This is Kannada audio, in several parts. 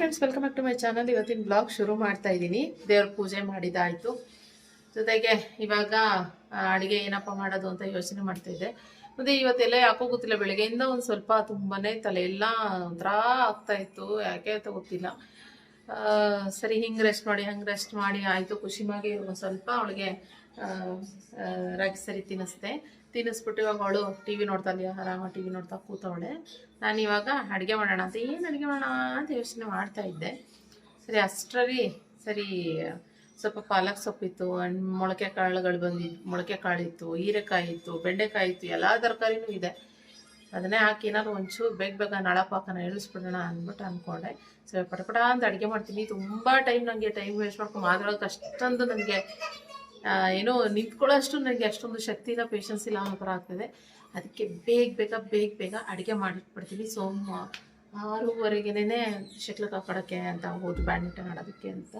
Friends welcome back to my channel ಇವತ್ತಿನ ಬ್ಲಾಗ್ ಶುರು ಮಾಡ್ತಾ ಇದ್ದೀನಿ. ದೇವ್ರ ಪೂಜೆ ಮಾಡಿದಾಯ್ತು. ಜೊತೆಗೆ ಇವಾಗ ಅಡುಗೆ ಏನಪ್ಪ ಮಾಡೋದು ಅಂತ ಯೋಚನೆ ಮಾಡ್ತಾ ಇದ್ದೆ. ಮತ್ತೆ ಇವತ್ತೆಲ್ಲ ಯಾಕೋ ಗೊತ್ತಿಲ್ಲ, ಬೆಳಗ್ಗೆಯಿಂದ ಒಂದು ಸ್ವಲ್ಪ ತುಂಬಾ ತಲೆ ಎಲ್ಲ ಒಂಥರ ಆಗ್ತಾ ಇತ್ತು. ಯಾಕೆ ಅಂತ ಗೊತ್ತಿಲ್ಲ. ಸರಿ, ಹಿಂಗೆ ರೆಸ್ಟ್ ಮಾಡಿ, ಹಂಗೆ ರೆಸ್ಟ್ ಮಾಡಿ, ಆಯಿತು ಖುಷಿಮಾಗಿ ಒಂದು ಸ್ವಲ್ಪ ಅವಳಿಗೆ ರಾಗಿ ಸರಿ ತಿನ್ನಿಸ್ದೆ. ತಿನ್ನಿಸ್ಬಿಟ್ಟು ಇವಾಗ ಅವಳು ಟಿ ವಿ ನೋಡ್ತಾಳೆ ಆರಾಮ ಟಿ ವಿ ನೋಡ್ತಾ ಕೂತವಳೆ. ನಾನು ಇವಾಗ ಅಡುಗೆ ಮಾಡೋಣ ಅಂತ, ಏನು ಅಡುಗೆ ಮಾಡೋಣ ಅಂತ ಯೋಚನೆ ಮಾಡ್ತಾ ಇದ್ದೆ. ಸರಿ, ಅಷ್ಟರಲ್ಲಿ ಸರಿ, ಸ್ವಲ್ಪ ಪಾಲಕ್ ಸೊಪ್ಪಿತ್ತು ಮೊಳಕೆ ಕಾಳುಗಳು ಬಂದಿ, ಮೊಳಕೆ ಕಾಳಿತ್ತು ಹೀರೆಕಾಯಿ ಇತ್ತು, ಬೆಂಡೆಕಾಯಿ ಇತ್ತು, ಎಲ್ಲ ತರಕಾರಿನೂ ಇದೆ. ಅದನ್ನೇ ಹಾಕಿ ಏನಾದ್ರು ಒಂಚೂರು ಬೇಗ ಬೇಗ ನಳಪಾಕನ ಇಳಿಸ್ಬಿಡೋಣ ಅಂದ್ಬಿಟ್ಟು ಅಂದ್ಕೊಂಡೆ ಸರಿ ಪಟಪಟ ಅಂತ ಅಡುಗೆ ಮಾಡ್ತೀನಿ. ತುಂಬ ಟೈಮ್ ನನಗೆ ಟೈಮ್ ವೇಸ್ಟ್ ಮಾಡ್ಕೊಂಡು ಮಾತಾಡೋಕೆ ಅಷ್ಟೊಂದು ನನಗೆ ಏನೋ ನಿಂತ್ಕೊಳ್ಳೋಷ್ಟು ನನಗೆ ಅಷ್ಟೊಂದು ಶಕ್ತಿ ಇಲ್ಲ ಪೇಷನ್ಸ್ ಇಲ್ಲ ಅನ್ನೋ ಥರ ಆಗ್ತದೆ. ಅದಕ್ಕೆ ಬೇಗ ಬೇಗ ಬೇಗ ಬೇಗ ಅಡುಗೆ ಮಾಡಿಟ್ಬಿಡ್ತೀವಿ ಸೊ ಆರೂವರೆಗೆನೇ ಶಟ್ಲ್ ಕಾಪಾಡೋಕ್ಕೆ ಅಂತ ಹೋದ್ರು, ಬ್ಯಾಡ್ಮಿಂಟನ್ ಆಡೋದಕ್ಕೆ ಅಂತ.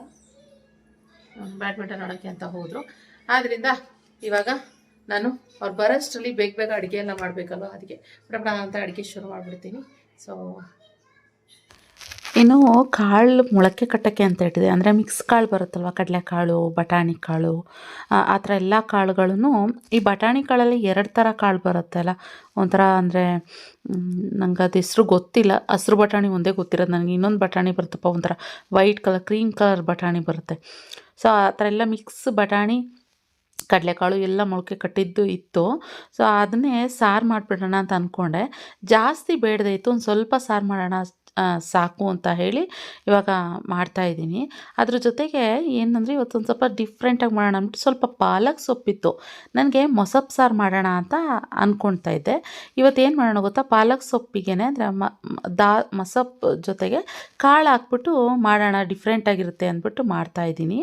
ಬ್ಯಾಡ್ಮಿಂಟನ್ ಆಡೋಕ್ಕೆ ಅಂತ ಹೋದರು. ಆದ್ದರಿಂದ ಇವಾಗ ನಾನು ಅವ್ರು ಬರೋಷ್ಟರಲ್ಲಿ ಬೇಗ ಬೇಗ ಅಡುಗೆ ಎಲ್ಲ ಮಾಡಬೇಕಲ್ವ? ಅದಕ್ಕೆ ಪ್ರಮಾಣ ಅಂತ ಅಡುಗೆ ಶುರು ಮಾಡಿಬಿಡ್ತೀನಿ. ಸೊ ಇನ್ನು ಕಾಳು ಮೊಳಕೆ ಕಟ್ಟಕ್ಕೆ ಅಂತ ಇಟ್ಟಿದೆ ಅಂದರೆ ಮಿಕ್ಸ್ ಕಾಳು ಬರುತ್ತಲ್ವ? ಕಡಲೆಕಾಳು, ಬಟಾಣಿ ಕಾಳು, ಆ ಥರ ಎಲ್ಲ ಕಾಳುಗಳನ್ನು ಈ ಬಟಾಣಿ ಕಾಳಲ್ಲಿ ಎರಡು ಥರ ಕಾಳು ಬರುತ್ತಲ್ಲ ಒಂಥರ ಅಂದರೆ ನಂಗೆ ಅದು ಹೆಸ್ರು ಗೊತ್ತಿಲ್ಲ. ಹಸಿರು ಬಟಾಣಿ ಒಂದೇ ಗೊತ್ತಿರೋದು. ನನಗೆ ಇನ್ನೊಂದು ಬಟಾಣಿ ಬರುತ್ತಪ್ಪ, ಒಂಥರ ವೈಟ್ ಕಲರ್ ಕ್ರೀಮ್ ಕಲರ್ ಬಟಾಣಿ ಬರುತ್ತೆ. ಸೊ ಆ ಥರ ಎಲ್ಲ ಮಿಕ್ಸ್ ಬಟಾಣಿ, ಕಡಲೆಕಾಳು ಎಲ್ಲ ಮೊಳಕೆ ಕಟ್ಟಿದ್ದು ಇತ್ತು. ಸೊ ಅದನ್ನೇ ಸಾರು ಮಾಡಿಬಿಡೋಣ ಅಂತ ಅಂದ್ಕೊಂಡೆ ಜಾಸ್ತಿ ಬೇಡದೇ ಇತ್ತು. ಒಂದು ಸ್ವಲ್ಪ ಸಾರು ಮಾಡೋಣ. ಸಾಕು ಅಂತ ಹೇಳಿ ಇವಾಗ ಮಾಡ್ತಾಯಿದ್ದೀನಿ ಅದ್ರ ಜೊತೆಗೆ ಏನಂದರೆ ಇವತ್ತೊಂದು ಸ್ವಲ್ಪ ಡಿಫ್ರೆಂಟಾಗಿ ಮಾಡೋಣ ಅಂದ್ಬಿಟ್ಟು ಸ್ವಲ್ಪ ಪಾಲಕ್ ಸೊಪ್ಪಿತ್ತು. ನನಗೆ ಮೊಸಪ್ ಸಾರು ಮಾಡೋಣ ಅಂತ ಅಂದ್ಕೊಳ್ತಾ ಇದ್ದೆ. ಇವತ್ತೇನು ಮಾಡೋಣ ಗೊತ್ತಾ? ಪಾಲಕ್ ಸೊಪ್ಪಿಗೆ ಅಂದರೆ ಮ, ದಾ, ಮಸಪ್ ಜೊತೆಗೆ ಕಾಳು ಹಾಕ್ಬಿಟ್ಟು ಮಾಡೋಣ ಡಿಫ್ರೆಂಟಾಗಿರುತ್ತೆ ಅಂದ್ಬಿಟ್ಟು ಮಾಡ್ತಾಯಿದ್ದೀನಿ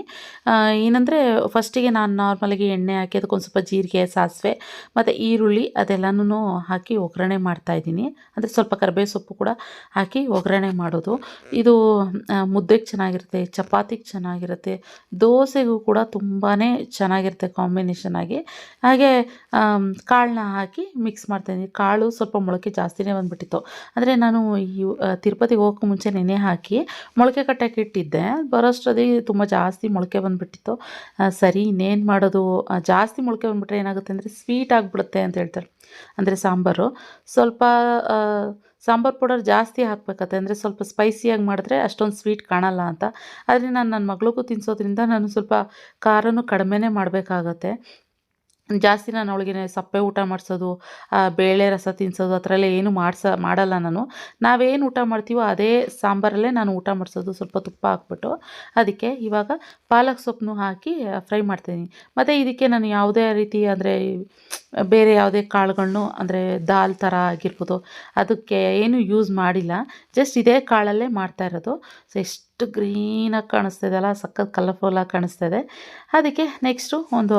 ಏನಂದರೆ ಫಸ್ಟಿಗೆ ನಾನು ನಾರ್ಮಲಾಗಿ ಎಣ್ಣೆ ಹಾಕಿ ಅದಕ್ಕೊಂದು ಸ್ವಲ್ಪ ಜೀರಿಗೆ, ಸಾಸಿವೆ, ಮತ್ತು ಈರುಳ್ಳಿ ಅದೆಲ್ಲನೂ ಹಾಕಿ ಒಗ್ಗರಣೆ ಮಾಡ್ತಾಯಿದ್ದೀನಿ ಅಂದರೆ ಸ್ವಲ್ಪ ಕರಿಬೇವು ಸೊಪ್ಪು ಕೂಡ ಹಾಕಿ ಒಗ್ಗರಣೆ ಮಾಡೋದು. ಇದು ಮುದ್ದೆಗೆ ಚೆನ್ನಾಗಿರುತ್ತೆ, ಚಪಾತಿಗೆ ಚೆನ್ನಾಗಿರುತ್ತೆ, ದೋಸೆಗೂ ಕೂಡ ತುಂಬಾ ಚೆನ್ನಾಗಿರುತ್ತೆ ಕಾಂಬಿನೇಷನ್ ಆಗಿ. ಹಾಗೆ ಕಾಳನ್ನ ಹಾಕಿ ಮಿಕ್ಸ್ ಮಾಡ್ತಾಯಿದ್ದೀನಿ ಕಾಳು ಸ್ವಲ್ಪ ಮೊಳಕೆ ಜಾಸ್ತಿನೇ ಬಂದುಬಿಟ್ಟಿತ್ತು. ಅಂದರೆ ನಾನು ಈ ತಿರುಪತಿಗೆ ಹೋಗೋಕೆ ಮುಂಚೆ ನೆನೆ ಹಾಕಿ ಮೊಳಕೆ ಕಟ್ಟಕ್ಕೆ ಇಟ್ಟಿದ್ದೆ. ಬರೋಷ್ಟರಲ್ಲಿ ತುಂಬ ಜಾಸ್ತಿ ಮೊಳಕೆ ಬಂದುಬಿಟ್ಟಿತ್ತು. ಸರಿ, ಇನ್ನೇನು ಮಾಡೋದು? ಜಾಸ್ತಿ ಮೊಳಕೆ ಬಂದುಬಿಟ್ರೆ ಏನಾಗುತ್ತೆ ಅಂದರೆ ಸ್ವೀಟ್ ಆಗಿಬಿಡುತ್ತೆ ಅಂತ ಹೇಳ್ತಾರೆ. ಅಂದರೆ ಸಾಂಬಾರು. ಸ್ವಲ್ಪ ಸಾಂಬಾರು ಪೌಡರ್ ಜಾಸ್ತಿ ಹಾಕ್ಬೇಕತ್ತೆ. ಅಂದರೆ ಸ್ವಲ್ಪ ಸ್ಪೈಸಿಯಾಗಿ ಮಾಡಿದ್ರೆ ಅಷ್ಟೊಂದು ಸ್ವೀಟ್ ಕಾಣಲ್ಲ ಅಂತ. ಆದರೆ ನಾನು ನನ್ನ ಮಗಳಿಗೂ ತಿನ್ನಿಸೋದ್ರಿಂದ ನಾನು ಸ್ವಲ್ಪ ಖಾರನೂ ಕಡಿಮೆನೇ ಮಾಡಬೇಕಾಗತ್ತೆ. ಜಾಸ್ತಿ ನಾನು ಅವಳಿಗೆ ಸಪ್ಪೆ ಊಟ ಮಾಡಿಸೋದು ಬೇಳೆ ರಸ ತಿನ್ನಿಸೋದು ಆ ಥರ ಎಲ್ಲ ಏನು ಮಾಡ್ಸ, ಮಾಡಲ್ಲ ನಾನು. ನಾವೇನು ಊಟ ಮಾಡ್ತೀವೋ ಅದೇ ಸಾಂಬಾರಲ್ಲೇ ನಾನು ಊಟ ಮಾಡಿಸೋದು, ಸ್ವಲ್ಪ ತುಪ್ಪ ಹಾಕ್ಬಿಟ್ಟು. ಅದಕ್ಕೆ ಇವಾಗ ಪಾಲಕ್ ಸೊಪ್ಪನ್ನು ಹಾಕಿ ಫ್ರೈ ಮಾಡ್ತೀನಿ. ಮತ್ತು ಇದಕ್ಕೆ ನಾನು ಯಾವುದೇ ರೀತಿ ಅಂದರೆ, ಬೇರೆ ಯಾವುದೇ ಕಾಳುಗಳನ್ನು ಅಂದರೆ ದಾಲ್ ಥರ ಆಗಿರ್ಬೋದು. ಅದಕ್ಕೆ ಏನು ಯೂಸ್ ಮಾಡಿಲ್ಲ. ಜಸ್ಟ್ ಇದೇ ಕಾಳಲ್ಲೇ ಮಾಡ್ತಾ ಇರೋದು. ಸೊ ಗ್ರೀನಾಗಿ ಕಾಣಿಸ್ತಾ ಇದೆಯಲ್ಲ ಸಖತ್ ಕಲರ್ಫುಲ್ಲಾಗಿ ಕಾಣಿಸ್ತಾ ಇದೆ ಅದಕ್ಕೆ ನೆಕ್ಸ್ಟು ಒಂದು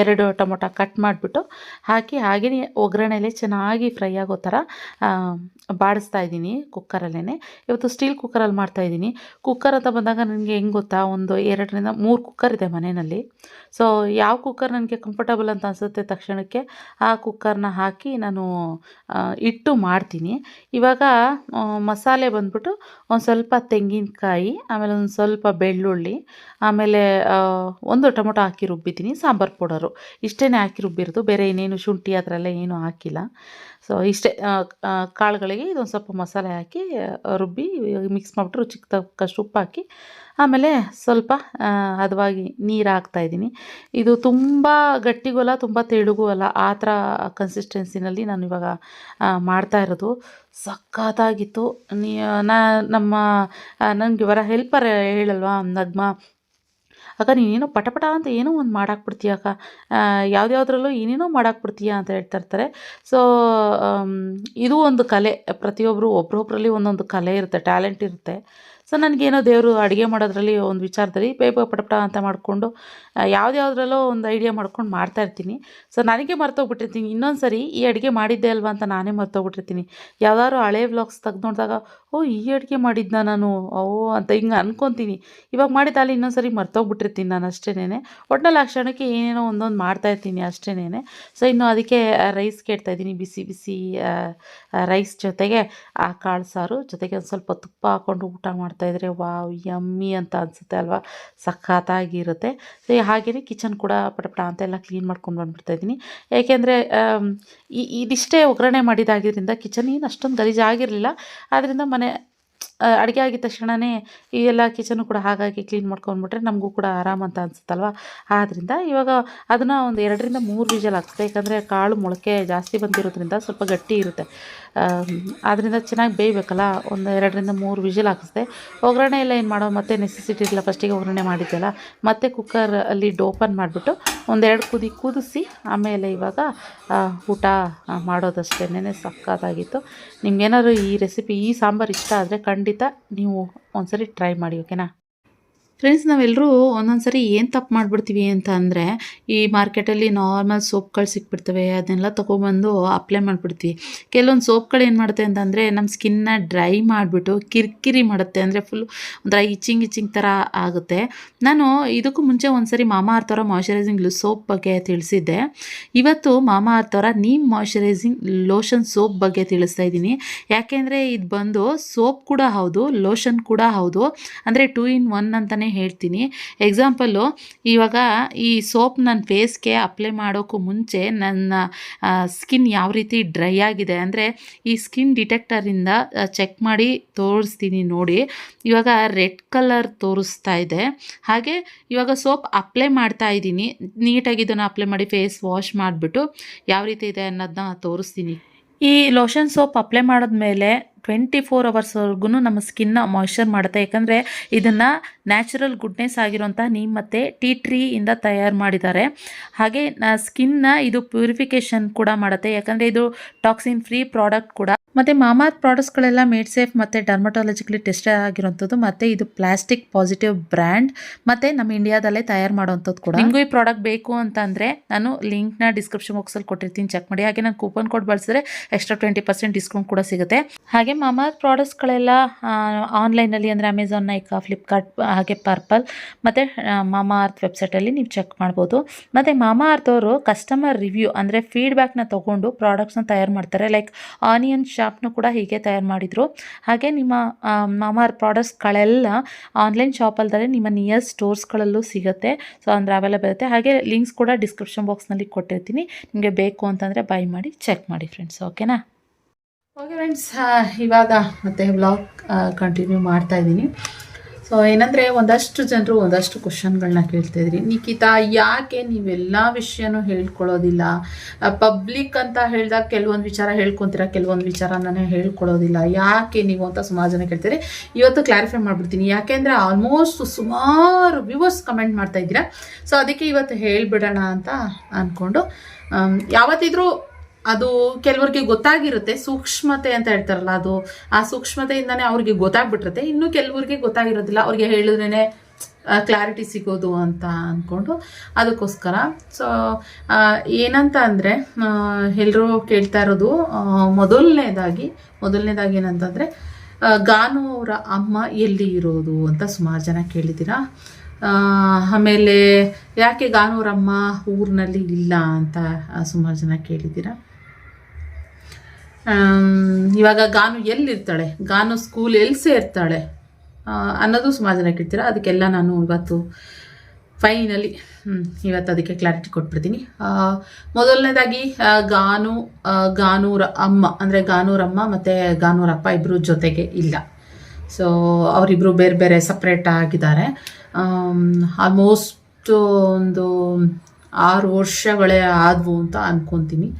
ಎರಡು ಟೊಮೊಟೊ ಕಟ್ ಮಾಡಿಬಿಟ್ಟು ಹಾಕಿ ಹಾಗೆಯೇ ಒಗ್ಗರಣೆಯಲ್ಲಿ ಚೆನ್ನಾಗಿ ಫ್ರೈ ಆಗೋ ಥರ ಬಾಡಿಸ್ತಾ ಇದ್ದೀನಿ ಕುಕ್ಕರಲ್ಲೇ ಇವತ್ತು ಸ್ಟೀಲ್ ಕುಕ್ಕರಲ್ಲಿ ಮಾಡ್ತಾಯಿದ್ದೀನಿ ಕುಕ್ಕರ್ ಅಂತ ಬಂದಾಗ ನನಗೆ ಹೆಂಗೆ ಗೊತ್ತಾ? ಒಂದು ಎರಡರಿಂದ ಮೂರು ಕುಕ್ಕರ್ ಇದೆ ಮನೆಯಲ್ಲಿ. ಸೊ ಯಾವ ಕುಕ್ಕರ್ ನನಗೆ ಕಂಫರ್ಟಬಲ್ ಅಂತ ಅನಿಸುತ್ತೆ ತಕ್ಷಣಕ್ಕೆ, ಆ ಕುಕ್ಕರ್ನ ಹಾಕಿ ನಾನು ಇಟ್ಟು ಮಾಡ್ತೀನಿ. ಇವಾಗ ಮಸಾಲೆ ಬಂದ್ಬಿಟ್ಟು ಒಂದು ಸ್ವಲ್ಪ ತೆಂಗಿನಕಾಯಿ ಆಮೇಲೆ ಒಂದು ಸ್ವಲ್ಪ ಬೆಳ್ಳುಳ್ಳಿ, ಆಮೇಲೆ ಒಂದು ಟೊಮೊಟೊ ಹಾಕಿ ರುಬ್ಬಿದ್ದೀನಿ, ಸಾಂಬಾರು ಪೌಡರು. ಇಷ್ಟೇ ಹಾಕಿ ರುಬ್ಬಿರೋದು, ಬೇರೆ ಇನ್ನೇನು ಶುಂಠಿ ಆ ಥರ ಏನೂ ಹಾಕಿಲ್ಲ. ಸೊ ಇಷ್ಟೇ ಕಾಳುಗಳಿಗೆ ಇದೊಂದು ಸ್ವಲ್ಪ ಮಸಾಲೆ ಹಾಕಿ ರುಬ್ಬಿ, ಮಿಕ್ಸ್ ಮಾಡಿಬಿಟ್ಟು ರುಚಿಗೆ ತಕ್ಕಷ್ಟು ಉಪ್ಪು ಹಾಕಿ ಆಮೇಲೆ ಸ್ವಲ್ಪ ಹದವಾಗಿ ನೀರು ಹಾಕ್ತಾಯಿದ್ದೀನಿ ಇದು ತುಂಬ ಗಟ್ಟಿಗೂ ಅಲ್ಲ, ತುಂಬ ತೆಳುಗೂ ಅಲ್ಲ, ಆ ಥರ ಕನ್ಸಿಸ್ಟೆನ್ಸಿನಲ್ಲಿ ನಾನು ಇವಾಗ ಮಾಡ್ತಾ ಇರೋದು. ಸಖತ್ತಾಗಿತ್ತು. ನೀ, ನಾ, ನಮ್ಮ ನನಗೆ ಇವರ ಹೆಲ್ಪರ್ ಹೇಳಲ್ವಾ, ನಗ್ಮ? ಅಕ್ಕ ನೀನೇನೋ ಪಟಪಟ ಅಂತ ಏನೋ ಒಂದು ಮಾಡಾಕ್ಬಿಡ್ತೀಯ ಅಕ್ಕ. ಯಾವುದ್ಯಾವ್ದ್ರಲ್ಲೂ ಏನೇನೋ ಮಾಡಾಕ್ಬಿಡ್ತೀಯ ಅಂತ ಹೇಳ್ತಾ ಇರ್ತಾರೆ. ಸೊ ಇದು ಒಂದು ಕಲೆ. ಪ್ರತಿಯೊಬ್ಬರು ಒಬ್ರೊಬ್ಬರಲ್ಲಿ ಒಂದೊಂದು ಕಲೆ ಇರುತ್ತೆ, ಟ್ಯಾಲೆಂಟ್ ಇರುತ್ತೆ. ಸೊ, ನನಗೇನೋ ದೇವರು ಅಡುಗೆ ಮಾಡೋದ್ರಲ್ಲಿ ಒಂದು ವಿಚಾರದಲ್ಲಿ ಬೇಗ ಪಟಪಟ ಅಂತ ಮಾಡಿಕೊಂಡು ಯಾವುದ್ಯಾವ್ದ್ರಲ್ಲೋ ಒಂದು ಐಡಿಯಾ ಮಾಡ್ಕೊಂಡು ಮಾಡ್ತಾ ಇರ್ತೀನಿ. ಸೊ, ನನಗೆ ಮರ್ತೋಗ್ಬಿಟ್ಟಿರ್ತೀನಿ. ಇನ್ನೊಂದು ಸರಿ ಈ ಅಡುಗೆ ಮಾಡಿದ್ದೆ ಅಲ್ವಾ ಅಂತ ನಾನೇ ಮರ್ತೋಗ್ಬಿಟ್ಟಿರ್ತೀನಿ. ಯಾವ್ದಾದ್ರು ಹಳೆ ವ್ಲಾಗ್ಸ್ ತೆಗೆದು ನೋಡಿದಾಗ ಓ, ಈ ಅಡುಗೆ ಮಾಡಿದ್ನ ನಾನು? ಓ, ಅಂತ ಹಿಂಗೆ ಅಂದ್ಕೊತೀನಿ ಇವಾಗ ಮಾಡಿದ ಇನ್ನೊಂದು ಸರಿ ಮರ್ತೋಗ್ಬಿಟ್ಟಿರ್ತೀನಿ ನಾನು ಅಷ್ಟೇನೆ ಒಟ್ನಲ್ಲಿ ಆ ಕ್ಷಣಕ್ಕೆ ಏನೇನೋ ಒಂದೊಂದು ಮಾಡ್ತಾಯಿರ್ತೀನಿ ಅಷ್ಟೇನೆ ಸೊ ಇನ್ನು ಅದಕ್ಕೆ ರೈಸ್ ಕೇಳ್ತಾ ಇದ್ದೀನಿ ಬಿಸಿ ಬಿಸಿ ರೈಸ್ ಜೊತೆಗೆ, ಆ, ಕಾಳು ಸಾರು. ಜೊತೆಗೆ ಒಂದು ಸ್ವಲ್ಪ ತುಪ್ಪ ಹಾಕ್ಕೊಂಡು ಊಟ ಮಾಡ್ತಾಯಿದ್ರೆ ವಾವ್, ಯಮ್ಮಿ ಅಂತ ಅನಿಸುತ್ತೆ ಅಲ್ವಾ? ಸಖತ್ತಾಗಿರುತ್ತೆ. ಸೊ ಹಾಗೆಯೇ ಕಿಚನ್ ಕೂಡ ಪಟಪಟ ಪಟ ಅಂತೆಲ್ಲ ಕ್ಲೀನ್ ಮಾಡ್ಕೊಂಡು ಬಂದ್ಬಿಡ್ತಾ ಇದ್ದೀನಿ. ಏಕೆಂದರೆ ಈ, ಇದಿಷ್ಟೇ ಒಗ್ಗರಣೆ ಮಾಡಿದಾಗಿದ್ದರಿಂದ ಕಿಚನ್ ಏನು ಅಷ್ಟೊಂದು ಗಲೀಜಾಗಿರಲಿಲ್ಲ. ಆದ್ದರಿಂದ ಮನೆ on it. ಅಡುಗೆ ಆಗಿದ ತಕ್ಷಣವೇ ಈ ಎಲ್ಲ ಕಿಚನು ಕೂಡ ಹಾಗಾಗಿ ಕ್ಲೀನ್ ಮಾಡ್ಕೊಂಡ್ಬಿಟ್ರೆ ನಮಗೂ ಕೂಡ ಆರಾಮ ಅಂತ ಅನಿಸುತ್ತಲ್ವ? ಆದ್ದರಿಂದ ಇವಾಗ ಅದನ್ನು ಒಂದು ಎರಡರಿಂದ ಮೂರು ವಿಜಲ್ ಹಾಕ್ಸುತ್ತೆ ಯಾಕಂದರೆ ಕಾಳು ಮೊಳಕೆ ಜಾಸ್ತಿ ಬಂದಿರೋದ್ರಿಂದ ಸ್ವಲ್ಪ ಗಟ್ಟಿ ಇರುತ್ತೆ. ಆದ್ದರಿಂದ ಚೆನ್ನಾಗಿ ಬೇಯಬೇಕಲ್ಲ? ಒಂದು ಎರಡರಿಂದ ಮೂರು ವಿಜಲ್ ಹಾಕಿಸ್ದೆ. ಒಗ್ಗರಣೆ ಎಲ್ಲ ಏನು ಮಾಡೋ ಮತ್ತೆ ನೆಸೆಸಿಟಿ ಇಲ್ಲ ಫಸ್ಟಿಗೆ ಒಗ್ಗರಣೆ ಮಾಡಿದ್ದೆಲ್ಲ ಮತ್ತೆ ಕುಕ್ಕರ್ ಅಲ್ಲಿ ಡೋಪನ್ ಮಾಡಿಬಿಟ್ಟು ಒಂದೆರಡು ಕುದಿ ಕುದಿಸಿ ಆಮೇಲೆ ಇವಾಗ ಊಟ ಮಾಡೋದಷ್ಟೇನೆ ಸಕ್ಕತ್ತಾಗಿತ್ತು. ನಿಮ್ಗೇನಾದ್ರು ಈ ರೆಸಿಪಿ ಈ ಸಾಂಬಾರು ಇಷ್ಟ ಆದರೆ ಖಂಡಿತ ನೀವು ಒಂದ್ಸರಿ ಟ್ರೈ ಮಾಡಿ ಓಕೆನಾ ಫ್ರೆಂಡ್ಸ್ ನಾವೆಲ್ಲರೂ ಒಂದೊಂದು ಸರಿ ಏನು ತಪ್ಪು ಮಾಡಿಬಿಡ್ತೀವಿ ಅಂತ ಅಂದರೆ, ಈ ಮಾರ್ಕೆಟಲ್ಲಿ ನಾರ್ಮಲ್ ಸೋಪ್ಗಳು ಸಿಕ್ಬಿಡ್ತವೆ, ಅದನ್ನೆಲ್ಲ ತೊಗೊಬಂದು ಅಪ್ಲೈ ಮಾಡಿಬಿಡ್ತೀವಿ. ಕೆಲವೊಂದು ಸೋಪ್ಗಳು ಏನು ಮಾಡುತ್ತೆ ಅಂತಂದರೆ ನಮ್ಮ ಸ್ಕಿನ್ನ ಡ್ರೈ ಮಾಡಿಬಿಟ್ಟು ಕಿರಿಕಿರಿ ಮಾಡುತ್ತೆ. ಅಂದರೆ ಫುಲ್ ಒಂಥರ ಇಚ್ಚಿಂಗ್ ಇಚ್ಚಿಂಗ್ ಥರ ಆಗುತ್ತೆ. ನಾನು ಇದಕ್ಕೂ ಮುಂಚೆ ಒಂದು ಸರಿ ಮಾಮಾ ಅರ್ಥವರ ಮಾಯ್ಚರೈಸಿಂಗ್ ಸೋಪ್ ಬಗ್ಗೆ ತಿಳಿಸಿದ್ದೆ. ಇವತ್ತು ಮಾಮಾ ಅರ್ಥವರ ನೀಮ್ ಮಾಯ್ಚರೈಸಿಂಗ್ ಲೋಷನ್ ಸೋಪ್ ಬಗ್ಗೆ ತಿಳಿಸ್ತಾ ಇದ್ದೀನಿ. ಯಾಕೆಂದರೆ ಇದು ಬಂದು ಸೋಪ್ ಕೂಡ ಹೌದು ಲೋಷನ್ ಕೂಡ ಹೌದು. ಅಂದರೆ ಟೂ ಇನ್ ಒನ್ ಅಂತಲೇ ಹೇಳ್ತೀನಿ. ಎಕ್ಸಾಂಪಲ್ಲು ಇವಾಗ ಈ ಸೋಪ್ ನನ್ನ ಫೇಸ್ಗೆ ಅಪ್ಲೈ ಮಾಡೋಕ್ಕೂ ಮುಂಚೆ ನನ್ನ ಸ್ಕಿನ್ ಯಾವ ರೀತಿ ಡ್ರೈ ಆಗಿದೆ ಅಂದರೆ ಈ ಸ್ಕಿನ್ ಡಿಟೆಕ್ಟರಿಂದ ಚೆಕ್ ಮಾಡಿ ತೋರಿಸ್ತೀನಿ ನೋಡಿ. ಇವಾಗ ರೆಡ್ ಕಲರ್ ತೋರಿಸ್ತಾ ಇದೆ. ಹಾಗೆ ಇವಾಗ ಸೋಪ್ ಅಪ್ಲೈ ಮಾಡ್ತಾ ಇದ್ದೀನಿ. ನೀಟಾಗಿ ಇದನ್ನು ಅಪ್ಲೈ ಮಾಡಿ ಫೇಸ್ ವಾಶ್ ಮಾಡಿಬಿಟ್ಟು ಯಾವ ರೀತಿ ಇದೆ ಅನ್ನೋದನ್ನ ತೋರಿಸ್ತೀನಿ. ಈ ಲೋಷನ್ ಸೋಪ್ ಅಪ್ಲೈ ಮಾಡಿದ್ಮೇಲೆ ಟ್ವೆಂಟಿ ಫೋರ್ ಅವರ್ಸ್ವರೆಗೂ ನಮ್ಮ ಸ್ಕಿನ್ನ ಮಾಯ್ಶ್ಚರ್ ಮಾಡುತ್ತೆ. ಯಾಕಂದರೆ ಇದನ್ನು ನ್ಯಾಚುರಲ್ ಗುಡ್ನೆಸ್ ಆಗಿರೋಂಥ ನೀಮ್ ಮತ್ತು ಟೀ ಟ್ರೀಯಿಂದ ತಯಾರು ಮಾಡಿದ್ದಾರೆ. ಹಾಗೆ ಸ್ಕಿನ್ನ ಇದು ಪ್ಯೂರಿಫಿಕೇಷನ್ ಕೂಡ ಮಾಡುತ್ತೆ. ಯಾಕಂದರೆ ಇದು ಟಾಕ್ಸಿನ್ ಫ್ರೀ ಪ್ರಾಡಕ್ಟ್ ಕೂಡ ಮತ್ತು ಮಾಮಾತ್ ಪ್ರಾಡಕ್ಟ್ಸ್ಗಳೆಲ್ಲ ಮೇಡ್ ಸೇಫ್ ಮತ್ತು ಡರ್ಮಟಾಲಜಿಕಲಿ ಟೆಸ್ಟ್ ಆಗಿರೋಂಥದ್ದು, ಮತ್ತು ಇದು ಪ್ಲಾಸ್ಟಿಕ್ ಪಾಸಿಟಿವ್ ಬ್ರ್ಯಾಂಡ್ ಮತ್ತು ನಮ್ಮ ಇಂಡಿಯಾದಲ್ಲೇ ತಯಾರು ಮಾಡುವಂಥದ್ದು ಕೂಡ. ನಿಮಗೂ ಈ ಪ್ರಾಡಕ್ಟ್ ಬೇಕು ಅಂತಂದರೆ ನಾನು ಲಿಂಕ್ನ ಡಿಸ್ಕ್ರಿಪ್ಷನ್ ಬಾಕ್ಸಲ್ಲಿ ಕೊಟ್ಟಿರ್ತೀನಿ ಚೆಕ್ ಮಾಡಿ. ಹಾಗೆ ನಾನು ಕೂಪನ್ ಕೋಡ್ ಬಳಸಿದ್ರೆ ಎಕ್ಸ್ಟ್ರಾ ಟ್ವೆಂಟಿ ಪರ್ಸೆಂಟ್ ಡಿಸ್ಕೌಂಟ್ ಕೂಡ ಸಿಗುತ್ತೆ. ಹಾಗೆ ಮಾಮಾತ್ ಪ್ರಾಡಕ್ಟ್ಸ್ಗಳೆಲ್ಲ ಆನ್ಲೈನಲ್ಲಿ ಅಂದರೆ ಅಮೆಝಾನ್ ನೈಕಾ ಫ್ಲಿಪ್ಕಾರ್ಟ್ ಹಾಗೆ ಪರ್ಪಲ್ ಮತ್ತು ಮಾಮಾ ಅರ್ತ್ ವೆಬ್ಸೈಟಲ್ಲಿ ನೀವು ಚೆಕ್ ಮಾಡ್ಬೋದು. ಮತ್ತು ಮಾಮಾ ಅರ್ತ್ ಅವರು ಕಸ್ಟಮರ್ ರಿವ್ಯೂ ಅಂದರೆ ಫೀಡ್ಬ್ಯಾಕ್ನ ತೊಗೊಂಡು ಪ್ರಾಡಕ್ಟ್ಸ್ನ ತಯಾರು ಮಾಡ್ತಾರೆ. ಲೈಕ್ ಆನಿಯನ್ ಶಾಪ್ನು ಕೂಡ ಹೀಗೆ ತಯಾರು ಮಾಡಿದರು. ಹಾಗೆ ನಿಮ್ಮ ಮಾಮಾರ್ ಪ್ರಾಡಕ್ಟ್ಸ್ಗಳೆಲ್ಲ ಆನ್ಲೈನ್ ಶಾಪಲ್ದಲ್ಲೇ ನಿಮ್ಮ ನಿಯರ್ ಸ್ಟೋರ್ಸ್ಗಳಲ್ಲೂ ಸಿಗುತ್ತೆ. ಸೊ ಅಂದರೆ ಅವೈಲೇಬಲ್ ಇರುತ್ತೆ. ಹಾಗೆ ಲಿಂಕ್ಸ್ ಕೂಡ ಡಿಸ್ಕ್ರಿಪ್ಷನ್ ಬಾಕ್ಸ್ನಲ್ಲಿ ಕೊಟ್ಟಿರ್ತೀನಿ. ನಿಮಗೆ ಬೇಕು ಅಂತಂದರೆ ಬೈ ಮಾಡಿ ಚೆಕ್ ಮಾಡಿ ಫ್ರೆಂಡ್ಸ್ ಓಕೆನಾ ಓಕೆ ಫ್ರೆಂಡ್ಸ್ ಇವಾಗ ಮತ್ತೆ ವ್ಲಾಗ್ ಕಂಟಿನ್ಯೂ ಮಾಡ್ತಾ ಇದ್ದೀನಿ. ಸೊ ಏನಂದರೆ ಒಂದಷ್ಟು ಜನರು ಒಂದಷ್ಟು ಕ್ವಶನ್ಗಳನ್ನ ಕೇಳ್ತಾ ಇದ್ರಿ. ನಿಖಿತಾ, ಯಾಕೆ ನೀವೆಲ್ಲ ವಿಷಯನೂ ಹೇಳ್ಕೊಳ್ಳೋದಿಲ್ಲ? ಪಬ್ಲಿಕ್ ಅಂತ ಹೇಳ್ದಾಗ ಕೆಲವೊಂದು ವಿಚಾರ ಹೇಳ್ಕೊಂತೀರ, ಕೆಲವೊಂದು ವಿಚಾರನೇ ಹೇಳ್ಕೊಳ್ಳೋದಿಲ್ಲ. ಯಾಕೆ ನೀವು ಅಂತ ಸುಮಾರು ಜನ ಕೇಳ್ತೀರಿ ಇವತ್ತು ಕ್ಲಾರಿಫೈ ಮಾಡ್ಬಿಡ್ತೀನಿ. ಯಾಕೆಂದರೆ ಆಲ್ಮೋಸ್ಟ್ ಸುಮಾರು ವ್ಯೂವರ್ಸ್ ಕಮೆಂಟ್ ಮಾಡ್ತಾ ಇದ್ದೀರಾ. ಸೊ ಅದಕ್ಕೆ ಇವತ್ತು ಹೇಳ್ಬಿಡೋಣ ಅಂತ ಅಂದ್ಕೊಂಡು ಯಾವತ್ತಿದ್ರೂ ಅದು ಕೆಲವರಿಗೆ ಗೊತ್ತಾಗಿರುತ್ತೆ, ಸೂಕ್ಷ್ಮತೆ ಅಂತ ಹೇಳ್ತಾರಲ್ಲ ಅದು, ಆ ಸೂಕ್ಷ್ಮತೆಯಿಂದಾನೇ ಅವ್ರಿಗೆ ಗೊತ್ತಾಗ್ಬಿಟ್ಟಿರುತ್ತೆ. ಇನ್ನು ಕೆಲವ್ರಿಗೆ ಗೊತ್ತಾಗಿರೋದಿಲ್ಲ. ಅವ್ರಿಗೆ ಹೇಳಿದ್ರೇ ಕ್ಲಾರಿಟಿ ಸಿಗೋದು ಅಂತ ಅಂದ್ಕೊಂಡು ಅದಕ್ಕೋಸ್ಕರ. ಸೊ ಏನಂತ ಅಂದರೆ ಎಲ್ಲರೂ ಕೇಳ್ತಾ ಇರೋದು ಮೊದಲನೇದಾಗಿ ಮೊದಲನೇದಾಗಿ ಏನಂತಂದರೆ ಗಾನು ಅವರ ಅಮ್ಮ ಎಲ್ಲಿ ಇರೋದು ಅಂತ ಸುಮಾರು ಜನ ಕೇಳಿದ್ದೀರಾ? ಆಮೇಲೆ ಯಾಕೆ ಗಾನೂರಮ್ಮ ಊರಿನಲ್ಲಿ ಇಲ್ಲ ಅಂತ ಸುಮಾರು ಜನ ಕೇಳಿದ್ದೀರಾ? ಇವಾಗ ಗಾನು ಎಲ್ಲಿರ್ತಾಳೆ? ಗಾನು ಸ್ಕೂಲ್ ಎಲ್ಲಿ ಸೇರ್ತಾಳೆ? ಅನ್ನೋದು ಸುಮಾರು ಜನ ಕೇಳ್ತೀರಾ ಅದಕ್ಕೆಲ್ಲ ನಾನು ಇವತ್ತು ಫೈನಲಿ ಇವತ್ತು ಅದಕ್ಕೆ ಕ್ಲಾರಿಟಿ ಕೊಟ್ಬಿಡ್ತೀನಿ. ಮೊದಲನೇದಾಗಿ ಗಾನು ಗಾನೂರ ಅಮ್ಮ, ಅಂದರೆ ಗಾನೂರಮ್ಮ ಮತ್ತು ಗಾನೂರಪ್ಪ ಇಬ್ಬರು ಜೊತೆಗೆ ಇಲ್ಲ. ಸೊ ಅವರಿಬ್ಬರು ಬೇರೆ ಬೇರೆ ಸಪ್ರೇಟ್ ಆಗಿದ್ದಾರೆ. ಆಲ್ಮೋಸ್ಟ್ ಒಂದು ಆರು ವರ್ಷಗಳೇ ಆದವು ಅಂತ ಅನ್ಕೊತೀನಿ.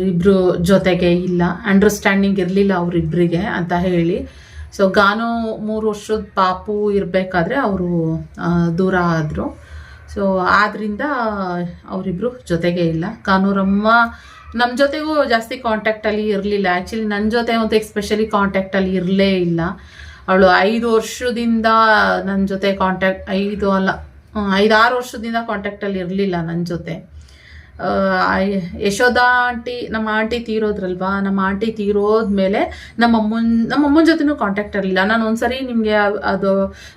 ಇಬ್ಬರು ಜೊತೆಗೆ ಇಲ್ಲ. ಅಂಡರ್ಸ್ಟ್ಯಾಂಡಿಂಗ್ ಇರಲಿಲ್ಲ ಅವರಿಬ್ಬರಿಗೆ ಅಂತ ಹೇಳಿ. ಸೊ ಗಾನು ಮೂರು ವರ್ಷದ ಪಾಪು ಇರಬೇಕಾದ್ರೆ ಅವರು ದೂರ ಆದರು. ಸೊ ಆದ್ದರಿಂದ ಅವರಿಬ್ಬರು ಜೊತೆಗೆ ಇಲ್ಲ. ಕಾನೂರಮ್ಮ ನಮ್ಮ ಜೊತೆಗೂ ಜಾಸ್ತಿ ಕಾಂಟ್ಯಾಕ್ಟಲ್ಲಿ ಇರಲಿಲ್ಲ. ಆ್ಯಕ್ಚುಲಿ ನನ್ನ ಜೊತೆ ಒಂದು ಎಕ್ಸ್ಪೆಷಲಿ ಕಾಂಟ್ಯಾಕ್ಟಲ್ಲಿ ಇರಲೇ ಇಲ್ಲ. ಅವಳು ಐದು ವರ್ಷದಿಂದ ನನ್ನ ಜೊತೆ ಕಾಂಟ್ಯಾಕ್ಟ್ ಐದು ಅಲ್ಲ ಐದಾರು ವರ್ಷದಿಂದ ಕಾಂಟ್ಯಾಕ್ಟಲ್ಲಿ ಇರಲಿಲ್ಲ ನನ್ನ ಜೊತೆ. ಆ, ಯಶೋದಾ ಆಂಟಿ ನಮ್ಮ ಆಂಟಿ ತೀರೋದ್ರಲ್ವಾ? ನಮ್ಮ ಆಂಟಿ ತೀರೋದ್ಮೇಲೆ ನಮ್ಮ ಅಮ್ಮನ ನಮ್ಮ ಅಮ್ಮನ ಜೊತೆನೂ ಕಾಂಟ್ಯಾಕ್ಟ್ ಇರಲಿಲ್ಲ. ನಾನು ಒಂದ್ಸರಿ ನಿಮಗೆ ಅದು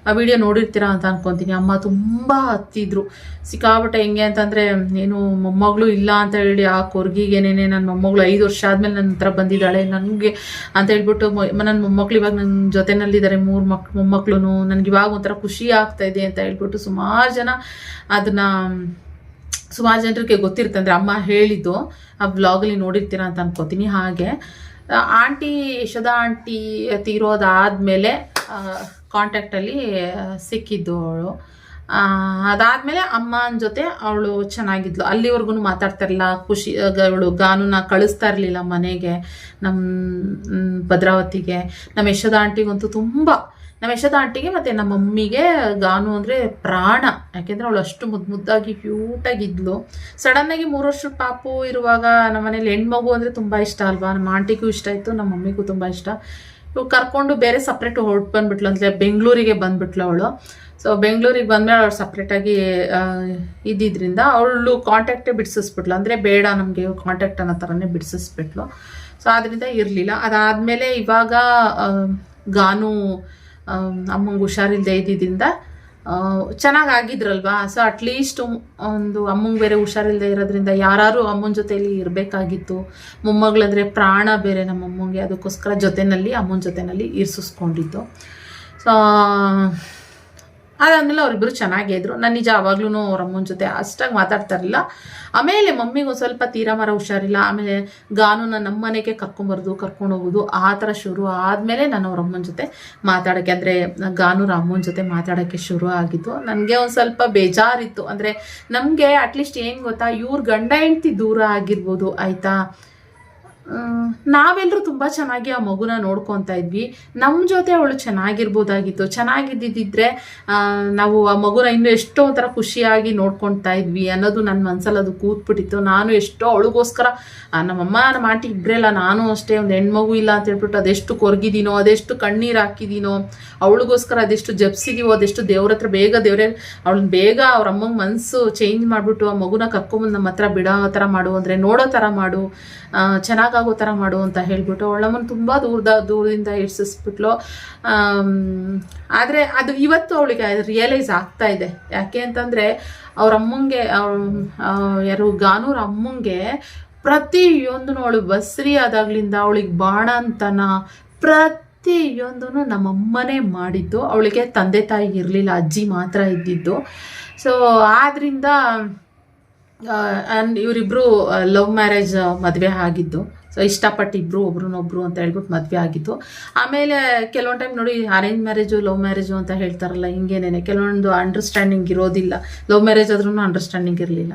ಆ ವಿಡಿಯೋ ನೋಡಿರ್ತೀರಾ ಅಂತ ಅನ್ಕೊತೀನಿ. ಅಮ್ಮ ತುಂಬ ಹತ್ತಿದ್ರು. ಸಿಕ್ಕಾಪಟ್ಟೆ ಹೆಂಗೆ ಅಂತಂದರೆ ಏನು ಮೊಮ್ಮಗಳು ಇಲ್ಲ ಅಂತ ಹೇಳಿ ಆ ಕೊರ್ಗಿಗೇನೇನೆ ನನ್ನ ಮೊಮ್ಮಗಳು ಐದು ವರ್ಷ ಆದಮೇಲೆ ನನ್ನ ಹತ್ರ ಬಂದಿದ್ದಾಳೆ. ನನಗೆ ಅಂತ ಹೇಳ್ಬಿಟ್ಟು ನನ್ನ ಮೊಮ್ಮಕ್ಳು ಇವಾಗ ನನ್ನ ಜೊತೆನಲ್ಲಿದ್ದಾರೆ. ಮೂರು ಮಕ್ ಮೊಮ್ಮಕ್ಳು ನನಗೆ ಇವಾಗ ಒಂಥರ ಖುಷಿ ಆಗ್ತಾ ಇದೆ ಅಂತ ಹೇಳ್ಬಿಟ್ಟು ಸುಮಾರು ಜನ ಅದನ್ನು ಸುಮಾರು ಜನರಿಗೆ ಗೊತ್ತಿರುತ್ತೆ ಅಂದರೆ ಅಮ್ಮ ಹೇಳಿದ್ದು, ಆ ಬ್ಲಾಗಲ್ಲಿ ನೋಡಿರ್ತೀರ ಅಂತ ಅನ್ಕೋತೀನಿ. ಹಾಗೆ ಆಂಟಿ ಯಶೋದಾ ಆಂಟಿ ತೀರೋದಾದಮೇಲೆ ಕಾಂಟ್ಯಾಕ್ಟಲ್ಲಿ ಸಿಕ್ಕಿದ್ದು ಅವಳು. ಅದಾದಮೇಲೆ ಅಮ್ಮನ ಜೊತೆ ಅವಳು ಚೆನ್ನಾಗಿದ್ಲು. ಅಲ್ಲಿವರೆಗೂ ಮಾತಾಡ್ತಾ ಇರಲಿಲ್ಲ. ಖುಷಿ ಅವಳು ಗಾನೂನ ಕಳಿಸ್ತಾ ಇರಲಿಲ್ಲ ಮನೆಗೆ ನಮ್ಮ ಭದ್ರಾವತಿಗೆ. ನಮ್ಮ ಯಶೋದಾ ಆಂಟಿಗಂತೂ ತುಂಬ ನಮ್ಮ ಯಶೋಧ ಆಂಟಿಗೆ ಮತ್ತು ನಮ್ಮ ಮಮ್ಮಿಗೆ ಗಾನು ಅಂದರೆ ಪ್ರಾಣ. ಯಾಕೆಂದರೆ ಅವಳು ಅಷ್ಟು ಮುದ್ದು ಮುದ್ದಾಗಿ ಕ್ಯೂಟಾಗಿದ್ಲು ಸಡನ್ನಾಗಿ ಮೂರು ವರ್ಷದ ಪಾಪು ಇರುವಾಗ ನಮ್ಮ ಮನೇಲಿ ಹೆಣ್ಮಗು ಅಂದರೆ ತುಂಬ ಇಷ್ಟ ಅಲ್ವಾ? ನಮ್ಮ ಆಂಟಿಗೂ ಇಷ್ಟ ಇತ್ತು ನಮ್ಮ ಮಮ್ಮಿಗೂ ತುಂಬ ಇಷ್ಟ. ಇವಾಗ ಕರ್ಕೊಂಡು ಬೇರೆ ಸಪ್ರೇಟ್ ಹೊರಟು ಬಂದ್ಬಿಟ್ಲು ಅಂದರೆ ಬೆಂಗಳೂರಿಗೆ ಬಂದ್ಬಿಟ್ಲು ಅವಳು. ಸೊ ಬೆಂಗಳೂರಿಗೆ ಬಂದಮೇಲೆ ಅವಳು ಸಪ್ರೇಟಾಗಿ ಇದ್ದಿದ್ದರಿಂದ ಅವಳು ಕಾಂಟ್ಯಾಕ್ಟೇ ಬಿಡಿಸಿಸ್ಬಿಟ್ಲು. ಅಂದರೆ ಬೇಡ ನಮಗೆ ಕಾಂಟ್ಯಾಕ್ಟ್ ಅನ್ನೋ ಥರನೇ ಬಿಡಿಸಿಸ್ಬಿಟ್ಲು. ಸೊ ಅದರಿಂದ ಇರಲಿಲ್ಲ. ಅದಾದಮೇಲೆ ಇವಾಗ ಗಾನು ಅಮ್ಮಂಗೆ ಹುಷಾರಿಲ್ಲದೆ ಇದ್ದಿದ್ದರಿಂದ ಚೆನ್ನಾಗಿ ಆಗಿದ್ರಲ್ವಾ ಸೊ ಅಟ್ಲೀಸ್ಟ್ ಒಂದು ಅಮ್ಮಂಗೆ ಬೇರೆ ಹುಷಾರಿಲ್ಲದೆ ಇರೋದ್ರಿಂದ ಯಾರು ಅಮ್ಮನ ಜೊತೆಯಲ್ಲಿ ಇರಬೇಕಾಗಿತ್ತು. ಮೊಮ್ಮಗಳಂದರೆ ಪ್ರಾಣ ಬೇರೆ ನಮ್ಮ ಅಮ್ಮಂಗೆ ಅದಕ್ಕೋಸ್ಕರ ಜೊತೆಯಲ್ಲಿ ಅಮ್ಮನ ಜೊತೆಯಲ್ಲಿ ಇರಿಸಿಸ್ಕೊಂಡಿದ್ದು. ಸೊ ಅದಾದಮೇಲೆ ಅವರಿಬ್ಬರು ಚೆನ್ನಾಗೇ ಇದ್ರು ನಾನು ನಿಜ ಅವಾಗ್ಲೂ ಅವ್ರ ಅಮ್ಮನ ಜೊತೆ ಅಷ್ಟಾಗಿ ಮಾತಾಡ್ತಾ ಇರಲಿಲ್ಲ. ಆಮೇಲೆ ಮಮ್ಮಿಗೆ ಒಂದು ಸ್ವಲ್ಪ ತೀರಾ ಮರ ಹುಷಾರಿಲ್ಲ. ಆಮೇಲೆ ಗಾನುನ ನಮ್ಮ ಮನೆಗೆ ಕರ್ಕೊಂಬರೋದು, ಕರ್ಕೊಂಡು ಹೋಗೋದು, ಆ ಥರ ಶುರು ಆದಮೇಲೆ ನಾನು ಅವ್ರ ಅಮ್ಮನ ಜೊತೆ ಮಾತಾಡೋಕ್ಕೆ ಅಂದರೆ ಗಾನು ಅಮ್ಮನ ಜೊತೆ ಮಾತಾಡೋಕ್ಕೆ ಶುರು ಆಗಿದ್ದು. ನನಗೆ ಒಂದು ಸ್ವಲ್ಪ ಬೇಜಾರಿತ್ತು. ಅಂದರೆ ನಮಗೆ ಅಟ್ಲೀಸ್ಟ್ ಏನು ಗೊತ್ತಾ, ಇವ್ರ ಗಂಡ ಹೆಂಡ್ತಿ ದೂರ ಆಗಿರ್ಬೋದು, ಆಯಿತಾ? ನಾವೆಲ್ಲರೂ ತುಂಬ ಚೆನ್ನಾಗಿ ಆ ಮಗುನ ನೋಡ್ಕೊತಾ ಇದ್ವಿ. ನಮ್ಮ ಜೊತೆ ಅವಳು ಚೆನ್ನಾಗಿರ್ಬೋದಾಗಿತ್ತು. ಚೆನ್ನಾಗಿದ್ದಿದ್ರೆ ಆ, ನಾವು ಆ ಮಗುನ ಇನ್ನೂ ಎಷ್ಟೋ ಒಂಥರ ಖುಷಿಯಾಗಿ ನೋಡ್ಕೊತಾ ಇದ್ವಿ ಅನ್ನೋದು ನನ್ನ ಮನಸ್ಸಲ್ಲಿ ಅದು ಕೂತ್ಬಿಟ್ಟಿತ್ತು. ನಾನು ಎಷ್ಟೋ ಅವಳಿಗೋಸ್ಕರ ನಮ್ಮಮ್ಮ ನಮ್ಮ ಆಂಟಿ ಇಬ್ಬರೆಲ್ಲ ನಾನು ಅಷ್ಟೇ ಒಂದು ಹೆಣ್ಮಗು ಇಲ್ಲ ಅಂತ ಹೇಳ್ಬಿಟ್ಟು ಅದೆಷ್ಟು ಕೊರ್ಗಿದೀನೋ ಅದೆಷ್ಟು ಕಣ್ಣೀರು ಹಾಕಿದೀನೋ ಅವಳಿಗೋಸ್ಕರ ಅದೆಷ್ಟು ಜಪ್ಸಿದೀವೋ ಅದೆಷ್ಟು ದೇವ್ರ ಹತ್ರ ಬೇಗ ದೇವರೇ ಅವಳನ್ನ ಬೇಗ ಅವ್ರ ಅಮ್ಮಂಗೆ ಮನಸ್ಸು ಚೇಂಜ್ ಮಾಡಿಬಿಟ್ಟು ಆ ಮಗುನ ಕರ್ಕೊಂಬಂದು ನಮ್ಮ ಹತ್ರ ಬಿಡೋ ಥರ ಮಾಡು ಅಂದರೆ ನೋಡೋ ಥರ ಮಾಡು. ಆ, ಚೆನ್ನಾಗಾಗೋ ಥರ ಮಾಡು ಅಂತ ಹೇಳ್ಬಿಟ್ಟು ಅವಳಮ್ಮನ ತುಂಬ ದೂರದ, ದೂರದಿಂದ ಇಡ್ಸಿಸ್ಬಿಟ್ಲು ಆದರೆ ಅದು ಇವತ್ತು ಅವಳಿಗೆ ರಿಯಲೈಸ್ ಆಗ್ತಾ ಇದೆ. ಯಾಕೆ ಅಂತಂದರೆ ಅವ್ರ ಅಮ್ಮಂಗೆ ಯಾರು ಗಾನೂರ ಅಮ್ಮಂಗೆ ಪ್ರತಿಯೊಂದೂ ಅವಳು ಬಸ್ರಿ ಆದಾಗ್ಲಿಂದ ಅವಳಿಗೆ ಬಾಣಂತನ ಪ್ರತಿಯೊಂದೂ ನಮ್ಮಮ್ಮನೇ ಮಾಡಿದ್ದು. ಅವಳಿಗೆ ತಂದೆ ತಾಯಿ ಇರಲಿಲ್ಲ, ಅಜ್ಜಿ ಮಾತ್ರ ಇದ್ದಿದ್ದು. ಸೊ ಆದ್ದರಿಂದ ಇವರಿಬ್ಬರು ಲವ್ ಮ್ಯಾರೇಜ್ ಮದುವೆ ಆಗಿದ್ದು. ಸೊ ಇಷ್ಟಪಟ್ಟು ಇಬ್ಬರು ಒಬ್ರನ್ನೊಬ್ರು ಅಂತ ಹೇಳ್ಬಿಟ್ಟು ಮದುವೆ ಆಗಿತ್ತು ಆಮೇಲೆ ಕೆಲವೊಂದು ಟೈಮ್ ನೋಡಿ ಅರೇಂಜ್ ಮ್ಯಾರೇಜು ಲವ್ ಮ್ಯಾರೇಜು ಅಂತ ಹೇಳ್ತಾರಲ್ಲ ಹಿಂಗೇನೇ ಕೆಲವೊಂದು ಅಂಡರ್ಸ್ಟ್ಯಾಂಡಿಂಗ್ ಇರೋದಿಲ್ಲ. ಲವ್ ಮ್ಯಾರೇಜ್ ಆದ್ರೂ ಅಂಡರ್ಸ್ಟ್ಯಾಂಡಿಂಗ್ ಇರಲಿಲ್ಲ.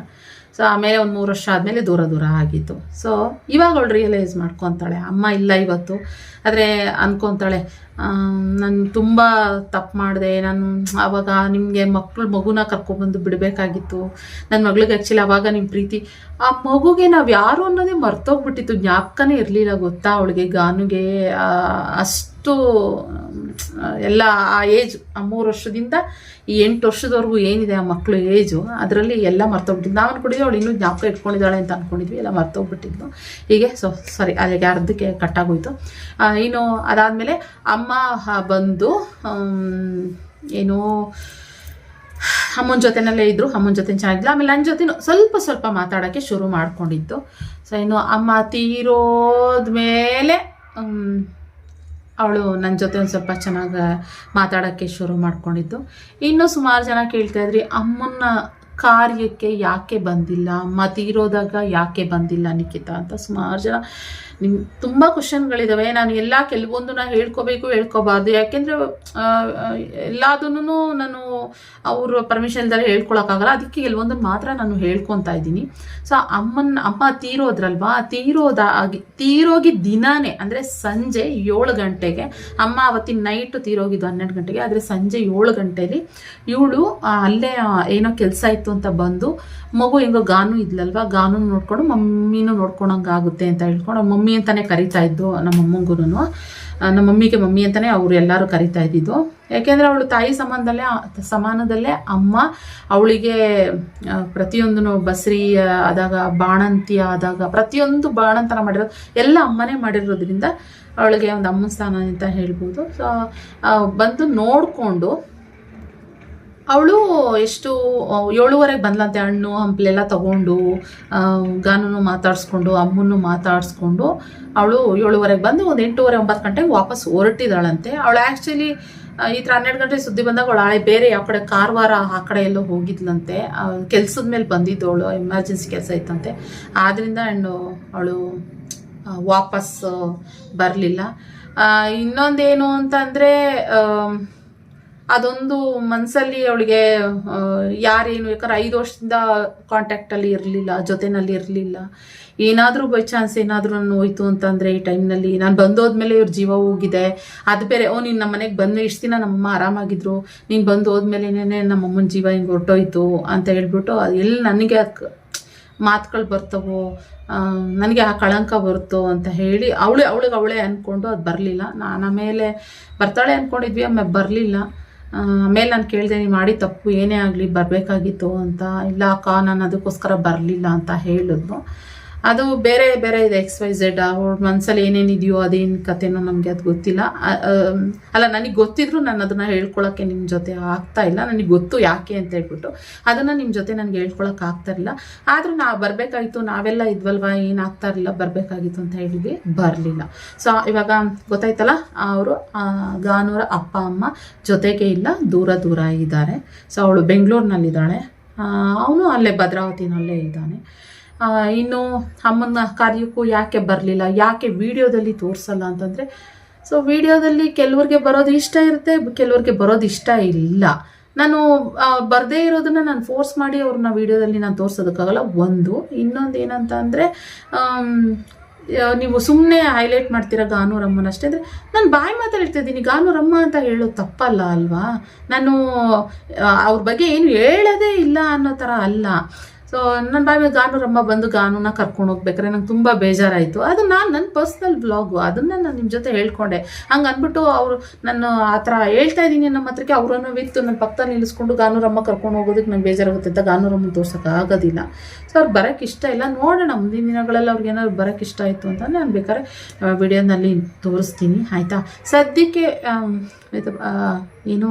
ಸೊ ಆಮೇಲೆ ಒಂದು ಮೂರು ವರ್ಷ ಆದಮೇಲೆ ದೂರ ದೂರ ಆಗಿತ್ತು. ಸೊ ಇವಾಗ ಅವಳು ರಿಯಲೈಸ್ ಮಾಡ್ಕೊತಾಳೆ. ಅಮ್ಮ ಇಲ್ಲ ಇವತ್ತು. ಆದರೆ ಅಂದ್ಕೊತಾಳೆ ನಾನು ತುಂಬ ತಪ್ಪು ಮಾಡಿದೆ. ನಾನು ಆವಾಗ ನಿಮಗೆ ಮಕ್ಕಳು ಮಗುನ ಕರ್ಕೊಬಂದು ಬಿಡಬೇಕಾಗಿತ್ತು. ನನ್ನ ಮಗಳಿಗೆ ಆ್ಯಕ್ಚುಲಿ ಆವಾಗ ನಿಮ್ಮ ಪ್ರೀತಿ ಆ ಮಗುಗೆ ನಾವು ಯಾರು ಅನ್ನೋದೇ ಮರ್ತೋಗ್ಬಿಟ್ಟಿತ್ತು. ಜ್ಞಾಪಕನೇ ಇರಲಿಲ್ಲ ಗೊತ್ತಾ ಅವಳಿಗೆ. ಗಾನುಗೆ ಅಷ್ಟು ಎಲ್ಲ ಆ ಏಜ್, ಆ ಮೂರು ವರ್ಷದಿಂದ ಈ ಎಂಟು ವರ್ಷದವರೆಗೂ ಏನಿದೆ ಆ ಮಕ್ಕಳು ಏಜು, ಅದರಲ್ಲಿ ಎಲ್ಲ ಮರ್ತೋಗ್ಬಿಟ್ಟಿದ್ದು ನಾವು ಅನ್ಕೊಂಡಿದ್ವಿ ಅವಳು ಇನ್ನೂ ಜ್ಞಾಪಕ ಇಟ್ಕೊಂಡಿದ್ದಾಳೆ ಅಂತ ಅಂದ್ಕೊಂಡಿದ್ವಿ ಎಲ್ಲ ಮರ್ತೋಗ್ಬಿಟ್ಟಿದ್ದು ಹೀಗೆ, ಸೊ, ಸಾರಿ, ಅಲ್ಲಿಗೆ ಅರ್ಧಕ್ಕೆ ಕಟ್ಟಾಗೋಯ್ತು ಇನ್ನು ಅದಾದಮೇಲೆ ಅಮ್ಮ ಬಂದು ಏನು ಅಮ್ಮನ ಜೊತೆನಲ್ಲೇ ಇದ್ರು, ಅಮ್ಮನ ಜೊತೆ ಚೆನ್ನಾಗಿಲ್ಲ ಆಮೇಲೆ ನನ್ನ ಜೊತೆ ಸ್ವಲ್ಪ ಸ್ವಲ್ಪ ಮಾತಾಡೋಕ್ಕೆ ಶುರು ಮಾಡ್ಕೊಂಡಿದ್ದು ಸೊ ಇನ್ನು ಅಮ್ಮ ತೀರೋದ್ಮೇಲೆ ಅವಳು ನನ್ನ ಜೊತೆ ಒಂದು ಸ್ವಲ್ಪ ಚೆನ್ನಾಗಿ ಮಾತಾಡೋಕ್ಕೆ ಶುರು ಮಾಡ್ಕೊಂಡಿದ್ದು ಇನ್ನೂ ಸುಮಾರು ಜನ ಕೇಳ್ತಾ ಇದ್ರಿ ಅಮ್ಮನ ಕಾರ್ಯಕ್ಕೆ ಯಾಕೆ ಬಂದಿಲ್ಲ? ಅಮ್ಮ ತೀರೋದಾಗ ಯಾಕೆ ಬಂದಿಲ್ಲ, ನಿಖಿತಾ ಅಂತ ಸುಮಾರು ಜನ ನಿಮ್ ತುಂಬ ಕ್ವಶನ್ಗಳಿದ್ದಾವೆ ನಾನು ಎಲ್ಲ ಕೆಲವೊಂದನ್ನ ಹೇಳ್ಕೋಬೇಕು, ಹೇಳ್ಕೋಬಾರ್ದು. ಯಾಕೆಂದರೆ ಎಲ್ಲದನ್ನು ನಾನು ಅವ್ರ ಪರ್ಮಿಷನ್ ಇಲ್ದರೆ ಹೇಳ್ಕೊಳಕ್ಕಾಗಲ್ಲ. ಅದಕ್ಕೆ ಕೆಲವೊಂದನ್ನು ಮಾತ್ರ ನಾನು ಹೇಳ್ಕೊತಾ ಇದ್ದೀನಿ. ಸೊ ಅಮ್ಮನ, ಅಮ್ಮ ತೀರೋದ್ರಲ್ವಾ? ತೀರೋದಾಗಿ ತೀರೋಗಿ ದಿನಾನೇ, ಅಂದರೆ ಸಂಜೆ ಏಳು ಗಂಟೆಗೆ, ಅಮ್ಮ ಅವತ್ತಿನ ನೈಟ್ ತೀರೋಗಿದ್ದು ಹನ್ನೆರಡು ಗಂಟೆಗೆ, ಆದರೆ ಸಂಜೆ ಏಳು ಗಂಟೆಯಲ್ಲಿ ಇವಳು ಅಲ್ಲೇ ಏನೋ ಕೆಲಸ ಇತ್ತು ಅಂತ ಬಂದು, ಮಗು ಹೆಂಗೋ ಗಾನು ಇದ್ಲಲ್ವಾ? ಗಾನು ನೋಡ್ಕೊಂಡು ಮಮ್ಮಿನೂ ನೋಡ್ಕೊಳಂಗಾಗುತ್ತೆ ಅಂತ ಹೇಳ್ಕೊಂಡು ಅವ್ರ ಮಮ್ಮಿ ಅಂತಲೇ ಕರಿತಾ ಇದ್ದು, ನಮ್ಮ ಅಮ್ಮಂಗೂ ನಮ್ಮ ಮಮ್ಮಿಗೆ ಮಮ್ಮಿ ಅಂತಲೇ ಅವರು ಎಲ್ಲರೂ ಕರಿತಾ ಇದ್ದಿದ್ದು. ಯಾಕೆಂದರೆ ಅವಳು ತಾಯಿ ಸಮಾನದಲ್ಲೇ ಸಮಾನದಲ್ಲೇ ಅಮ್ಮ ಅವಳಿಗೆ ಪ್ರತಿಯೊಂದು ಬಸ್ರಿ ಆದಾಗ ಬಾಣಂತಿ ಆದಾಗ ಪ್ರತಿಯೊಂದು ಬಾಣಂತನ ಮಾಡಿರೋದು, ಎಲ್ಲ ಅಮ್ಮನೇ ಮಾಡಿರೋದ್ರಿಂದ ಅವಳಿಗೆ ಒಂದು ಅಮ್ಮನ ಸ್ಥಾನ ಅಂತ ಹೇಳ್ಬೋದು. ಸೊ ಬಂದು ನೋಡಿಕೊಂಡು ಅವಳು ಎಷ್ಟು ಏಳುವರೆಗೆ ಬಂದ್ಲಂತೆ ಹಣ್ಣು, ಹಂಪಲೆಲ್ಲ ತಗೊಂಡು ಗಾನೂ ಮಾತಾಡಿಸ್ಕೊಂಡು, ಅಮ್ಮನ್ನು ಮಾತಾಡಿಸ್ಕೊಂಡು ಅವಳು ಏಳುವರೆಗೆ ಬಂದು ಒಂದು ಎಂಟೂವರೆ, ಒಂಬತ್ತು ಗಂಟೆಗೆ ವಾಪಸ್ ಹೊರಟಿದ್ದಾಳಂತೆ ಅವಳು ಆ್ಯಕ್ಚುಲಿ ಈ ಥರ ಹನ್ನೆರಡು ಗಂಟೆ ಸುದ್ದಿ ಬಂದಾಗ ಅವಳು ಆಳೆ ಬೇರೆ ಯಾವ ಕಡೆ ಕಾರವಾರ ಆ ಕಡೆ ಎಲ್ಲೋ ಹೋಗಿದ್ಲಂತೆ. ಕೆಲ್ಸದ ಮೇಲೆ ಬಂದಿದ್ದವಳು ಎಮರ್ಜೆನ್ಸಿ ಕೆಲಸ ಇತ್ತಂತೆ. ಆದ್ದರಿಂದ ಆ್ಯಂಡ್ ಅವಳು ವಾಪಸ್ ಬರಲಿಲ್ಲ. ಇನ್ನೊಂದೇನು ಅಂತಂದರೆ ಅದೊಂದು ಮನಸ್ಸಲ್ಲಿ ಅವಳಿಗೆ ಯಾರೇನು, ಯಾಕಂದ್ರೆ ಐದು ವರ್ಷದಿಂದ ಕಾಂಟ್ಯಾಕ್ಟಲ್ಲಿ ಇರಲಿಲ್ಲ, ಜೊತೆನಲ್ಲಿ ಇರಲಿಲ್ಲ. ಏನಾದರೂ ಬೈ ಚಾನ್ಸ್ ಏನಾದರೂ ನಾನು ಹೋಯ್ತು ಅಂತಂದರೆ ಈ ಟೈಮ್ನಲ್ಲಿ ನಾನು ಬಂದೋದ್ಮೇಲೆ ಇವ್ರ ಜೀವ ಹೋಗಿದೆ. ಅದು ಬೇರೆ, ಓ, ನೀನು ನಮ್ಮ ಮನೆಗೆ ಬಂದು ಇಷ್ಟು ದಿನ ನಮ್ಮಮ್ಮ ಆರಾಮಾಗಿದ್ರು. ನೀನು ಬಂದು ಹೋದ್ಮೇಲೆನೇ ನಮ್ಮಮ್ಮನ ಜೀವ ಹಿಂಗೆ ಹೊರ್ಟೋಯ್ತು ಅಂತ ಹೇಳ್ಬಿಟ್ಟು ಅದು ಎಲ್ಲಿ ನನಗೆ ಮಾತುಗಳು ಬರ್ತವೋ ನನಗೆ ಆ ಕಳಂಕ ಬರುತ್ತೋ ಅಂತ ಹೇಳಿ ಅವಳು, ಅವಳಿಗೆ ಅವಳೇ ಅಂದ್ಕೊಂಡು ಅದು ಬರಲಿಲ್ಲ. ನಾನು ಆಮೇಲೆ ಬರ್ತಾಳೆ ಅಂದ್ಕೊಂಡಿದ್ವಿ ಆಮೇಲೆ ಬರಲಿಲ್ಲ. ಆಮೇಲೆ ನಾನು ಕೇಳಿದೆ ನೀವು ಮಾಡಿ ತಪ್ಪು ಏನೇ ಆಗಲಿ ಬರಬೇಕಾಗಿತ್ತು ಅಂತ, ಇಲ್ಲ ಅಕ್ಕ, ನಾನು ಅದಕ್ಕೋಸ್ಕರ ಬರಲಿಲ್ಲ ಅಂತ ಹೇಳಿದ್ನು ಅದು ಬೇರೆ ಬೇರೆ ಇದೆ ಎಕ್ಸ್ ವೈ ಝೆಡ್ ಅವ್ರ ಮನಸ್ಸಲ್ಲಿ ಏನೇನಿದೆಯೋ ಅದೇನು ಕತೆನೋ ನಮಗೆ ಅದು ಗೊತ್ತಿಲ್ಲ. ಅಲ್ಲ, ನನಗೆ ಗೊತ್ತಿದ್ರು ನಾನು ಅದನ್ನು ಹೇಳ್ಕೊಳಕ್ಕೆ ನಿಮ್ಮ ಜೊತೆ ಆಗ್ತಾ ಇಲ್ಲ. ನನಗೆ ಗೊತ್ತು ಯಾಕೆ ಅಂತ ಹೇಳ್ಬಿಟ್ಟು ಅದನ್ನು ನಿಮ್ಮ ಜೊತೆ ನನಗೆ ಹೇಳ್ಕೊಳಕ್ಕೆ ಆಗ್ತಾ ಇರಲಿಲ್ಲ. ಆದರೂ ನಾವು ಬರಬೇಕಾಗಿತ್ತು. ನಾವೆಲ್ಲ ಇದ್ವಲ್ವಾ? ಏನಾಗ್ತಾ ಇರಲಿಲ್ಲ? ಬರಬೇಕಾಗಿತ್ತು ಅಂತ ಹೇಳಿದ್ವಿ ಬರಲಿಲ್ಲ. ಸೊ ಇವಾಗ ಗೊತ್ತಾಯ್ತಲ್ಲ, ಅವರು ಗಾನೂರ ಅಪ್ಪ, ಅಮ್ಮ ಜೊತೆಗೆ ಇಲ್ಲ, ದೂರ ದೂರ ಇದ್ದಾರೆ. ಸೊ ಅವಳು ಬೆಂಗಳೂರಿನಲ್ಲಿದ್ದಾಳೆ. ಅವನು ಅಲ್ಲೇ ಭದ್ರಾವತಿನಲ್ಲೇ ಇದ್ದಾನೆ. ಇನ್ನು ಅಮ್ಮನ ಕಾರ್ಯಕ್ಕೂ ಯಾಕೆ ಬರಲಿಲ್ಲ? ಯಾಕೆ ವಿಡಿಯೋದಲ್ಲಿ ತೋರಿಸಲ್ಲ ಅಂತಂದರೆ ಸೊ ವಿಡಿಯೋದಲ್ಲಿ ಕೆಲವ್ರಿಗೆ ಬರೋದು ಇಷ್ಟ ಇರುತ್ತೆ, ಕೆಲವ್ರಿಗೆ ಬರೋದು ಇಷ್ಟ ಇಲ್ಲ. ನಾನು ಬರದೇ ಇರೋದನ್ನ ನಾನು ಫೋರ್ಸ್ ಮಾಡಿ ಅವ್ರನ್ನ ವಿಡಿಯೋದಲ್ಲಿ ನಾನು ತೋರಿಸೋದಕ್ಕಾಗಲ್ಲ. ಒಂದು, ಇನ್ನೊಂದು ಏನಂತ ಅಂದರೆ ನೀವು ಸುಮ್ಮನೆ ಹೈಲೈಟ್ ಮಾಡ್ತೀರಾ ಗಾನೂರಮ್ಮನ ಅಷ್ಟೇ ಅಂದರೆ, ನಾನು ಬಾಯಿ ಮಾತಾಡಿರ್ತಾ ಇದ್ದೀನಿ. ಗಾನೂರಮ್ಮ ಅಂತ ಹೇಳೋದು ತಪ್ಪಲ್ಲ ಅಲ್ವಾ? ನಾನು ಅವ್ರ ಬಗ್ಗೆ ಏನು ಹೇಳೋದೇ ಇಲ್ಲ ಅನ್ನೋ ಥರ ಅಲ್ಲ. ಸೊ ನನ್ನ ಮೇಲೆ ಗಾನೂರಮ್ಮ ಬಂದು ಗಾನೂನ ಕರ್ಕೊಂಡು ಹೋಗ್ಬೇಕಾದ್ರೆ ನಂಗೆ ತುಂಬ ಬೇಜಾರಾಯಿತು. ಅದು ನಾನು ನನ್ನ ಪರ್ಸ್ನಲ್ ಬ್ಲಾಗು ಅದನ್ನು ನಾನು ನಿಮ್ಮ ಜೊತೆ ಹೇಳ್ಕೊಂಡೆ. ಹಂಗೆ ಅಂದ್ಬಿಟ್ಟು ಅವರು ನಾನು ಆ ಥರ ಹೇಳ್ತಾ ಇದ್ದೀನಿ ನಮ್ಮ ಹತ್ರಕ್ಕೆ ಅವರನ್ನು ವಿತ್ತು ನನ್ನ ಪಕ್ಕದಲ್ಲಿ ನಿಲ್ಲಿಸ್ಕೊಂಡು ಗಾನೂರಮ್ಮ ಕರ್ಕೊಂಡು ಹೋಗೋದಕ್ಕೆ ನಂಗೆ ಬೇಜಾರಾಗುತ್ತೆ ಅಂತ ಗಾನೂರಮ್ಮ ತೋರ್ಸೋಕೆ ಆಗೋದಿಲ್ಲ. ಸೊ ಅವ್ರು ಬರೋಕ್ಕೆ ಇಷ್ಟ ಇಲ್ಲ. ನೋಡೋಣ, ಮುಂದಿನ ದಿನಗಳಲ್ಲಿ ಅವ್ರಿಗೆ ಏನಾದ್ರು ಬರೋಕ್ಕೆ ಇಷ್ಟ ಆಯಿತು ಅಂತ ನಾನು ಬೇಕಾದ್ರೆ ವಿಡಿಯೋನಲ್ಲಿ ತೋರಿಸ್ತೀನಿ. ಆಯಿತಾ? ಸದ್ಯಕ್ಕೆ ಏನು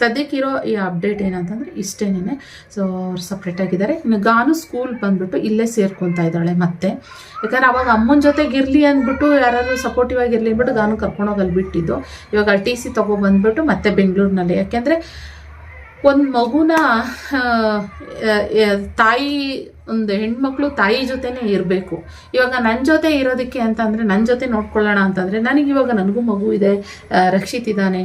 ಸದ್ಯಕ್ಕಿರೋ ಈ ಅಪ್ಡೇಟ್ ಏನಂತಂದರೆ ಇಷ್ಟೇನೆ ಸೊ ಅವ್ರು ಸಪ್ರೇಟಾಗಿದ್ದಾರೆ ಇನ್ನು ಗಾನು ಸ್ಕೂಲ್ ಬಂದುಬಿಟ್ಟು ಇಲ್ಲೇ ಸೇರ್ಕೊತಾ ಇದ್ದಾಳೆ ಮತ್ತೆ. ಯಾಕಂದ್ರೆ ಅವಾಗ ಅಮ್ಮನ ಜೊತೆಗೆ ಇರಲಿ ಅಂದ್ಬಿಟ್ಟು ಯಾರಾದರೂ ಸಪೋರ್ಟಿವ್ ಆಗಿರಲಿ ಅಂದ್ಬಿಟ್ಟು ಗಾನು ಕರ್ಕೊಂಡೋಗಿ ಅಲ್ಲಿ ಬಿಟ್ಟಿದ್ದು. ಇವಾಗ ಟಿ ಸಿ ತೊಗೊಬಂದ್ಬಿಟ್ಟು ಮತ್ತೆ ಬೆಂಗಳೂರಿನಲ್ಲಿ. ಯಾಕೆಂದರೆ ಒಂದು ಮಗುನ ತಾಯಿ ಒಂದು ಹೆಣ್ಮಕ್ಳು ತಾಯಿ ಜೊತೆನೇ ಇರಬೇಕು. ಇವಾಗ ನನ್ನ ಜೊತೆ ಇರೋದಕ್ಕೆ ಅಂತಂದರೆ ನನ್ನ ಜೊತೆ ನೋಡ್ಕೊಳ್ಳೋಣ ಅಂತಂದರೆ ನನಗೆ ಇವಾಗ ನನಗೂ ಮಗು ಇದೆ ರಕ್ಷಿತ್ ಇದ್ದಾನೆ.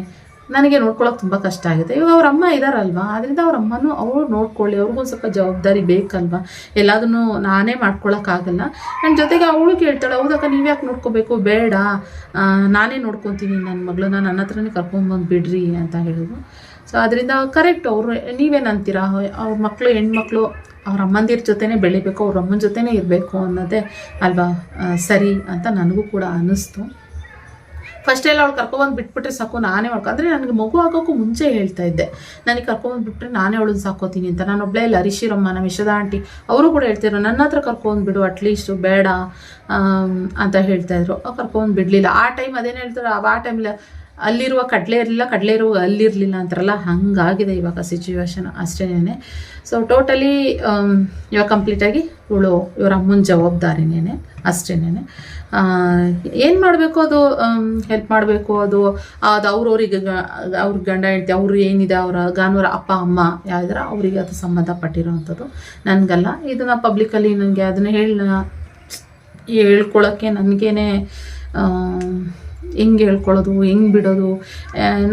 ನನಗೆ ನೋಡ್ಕೊಳ್ಳೋಕೆ ತುಂಬ ಕಷ್ಟ ಆಗುತ್ತೆ. ಇವಾಗ ಅವ್ರ ಅಮ್ಮ ಇದ್ದಾರಲ್ವ ಆದ್ದರಿಂದ ಅವ್ರ ಅಮ್ಮನೂ ಅವ್ರು ನೋಡ್ಕೊಳ್ಳಿ, ಅವ್ರಿಗೂ ಸ್ವಲ್ಪ ಜವಾಬ್ದಾರಿ ಬೇಕಲ್ವಾ? ಎಲ್ಲದನ್ನು ನಾನೇ ಮಾಡ್ಕೊಳ್ಳೋಕ್ಕಾಗಲ್ಲ ನನ್ನ ಜೊತೆಗೆ ಅವಳು ಕೇಳ್ತಾಳೆ, ಹೌದಕ್ಕ ನೀವು ಯಾಕೆ ನೋಡ್ಕೋಬೇಕು? ಬೇಡ. ನಾನೇ ನೋಡ್ಕೊತೀನಿ. ನನ್ನ ಮಗಳನ್ನ ನನ್ನ ಹತ್ರನೇ ಕರ್ಕೊಂಬಂದು ಬಿಡ್ರಿ, ಅಂತ ಹೇಳಿದ್ರು. ಸೊ ಅದರಿಂದ ಕರೆಕ್ಟ್ ಅವರು ನೀವೇನಂತೀರಾ ಅವ್ರ ಮಕ್ಕಳು ಹೆಣ್ಮಕ್ಳು ಅವ್ರ ಅಮ್ಮಂದಿರ ಜೊತೆನೇ ಬೆಳಿಬೇಕು, ಅವ್ರ ಅಮ್ಮನ ಜೊತೆನೇ ಇರಬೇಕು ಅನ್ನೋದೇ ಅಲ್ವಾ ಸರಿ ಅಂತ ನನಗೂ ಕೂಡ ಅನ್ನಿಸ್ತು. ಫಸ್ಟ್ ಎಲ್ಲ ಅವ್ಳು ಕರ್ಕೊಬಂದು ಬಿಟ್ಬಿಟ್ರೆ ಸಾಕು, ನಾನೇ ಮಾಡ್ಕೊ, ಅಂದರೆ ನನಗೆ ಮಗು ಆಗೋಕ್ಕೂ ಮುಂಚೆ ಹೇಳ್ತಾ ಇದ್ದೆ. ನನಗೆ ಕರ್ಕೊಂಬಂದ್ಬಿಟ್ರೆ ನಾನೇ ಅವಳನ್ನ ಸಾಕೋತೀನಿ ಅಂತ. ನಾನು ಒಬ್ಬಳೇ ಇಲ್ಲ, ಹರಿಶಿರಮ್ಮ, ನಮ್ಮ ಯಶದ ಆಂಟಿ, ಅವರು ಕೂಡ ಹೇಳ್ತಿದ್ರು ನನ್ನ ಹತ್ರ ಕರ್ಕೊಂಡ್ಬಿಡು ಅಟ್ಲೀಸ್ಟು ಬೇಡ ಅಂತ ಹೇಳ್ತಾಯಿದ್ರು ಕರ್ಕೊಂಡು ಬಿಡಲಿಲ್ಲ. ಆ ಟೈಮ್ ಅದೇನು ಹೇಳ್ತಾರೆ, ಆ ಟೈಮಲ್ಲಿ ಅಲ್ಲಿರುವ ಕಡಲೆ ಇರಲಿಲ್ಲ, ಕಡಲೆ ಇರುವ ಅಲ್ಲಿರಲಿಲ್ಲ ಅಂತಾರಲ್ಲ, ಹಾಗಾಗಿದೆ ಇವಾಗ ಸಿಚುವೇಶನ್ ಅಷ್ಟೇನೆ. ಸೊ ಟೋಟಲಿ ಇವಾಗ ಕಂಪ್ಲೀಟಾಗಿ ಇವಳು, ಇವರ ಅಮ್ಮನ ಜವಾಬ್ದಾರಿನೇ ಅಷ್ಟೇನೆ. ಏನು ಮಾಡಬೇಕು ಅದು? ಹೆಲ್ಪ್ ಮಾಡಬೇಕು ಅದು? ಅದು ಅವ್ರವ್ರಿಗೆ ಅವ್ರ ಗಂಡ ಹೆಂಡತಿ, ಅವ್ರು ಏನಿದೆ, ಅವರ ಗಾನವರ ಅಪ್ಪ, ಅಮ್ಮ, ಯಾವ್ದಾರ ಅವರಿಗೆ ಅದು ಸಂಬಂಧಪಟ್ಟಿರೋವಂಥದ್ದು. ನನಗಲ್ಲ, ಇದನ್ನು ಪಬ್ಲಿಕಲ್ಲಿ ನನಗೆ ಅದನ್ನು ಹೇಳ ಹೇಳ್ಕೊಳ್ಳೋಕ್ಕೆ ನನಗೇನೆ ಹೆಂಗೆ ಹೇಳ್ಕೊಳ್ಳೋದು, ಹೆಂಗೆ ಬಿಡೋದು.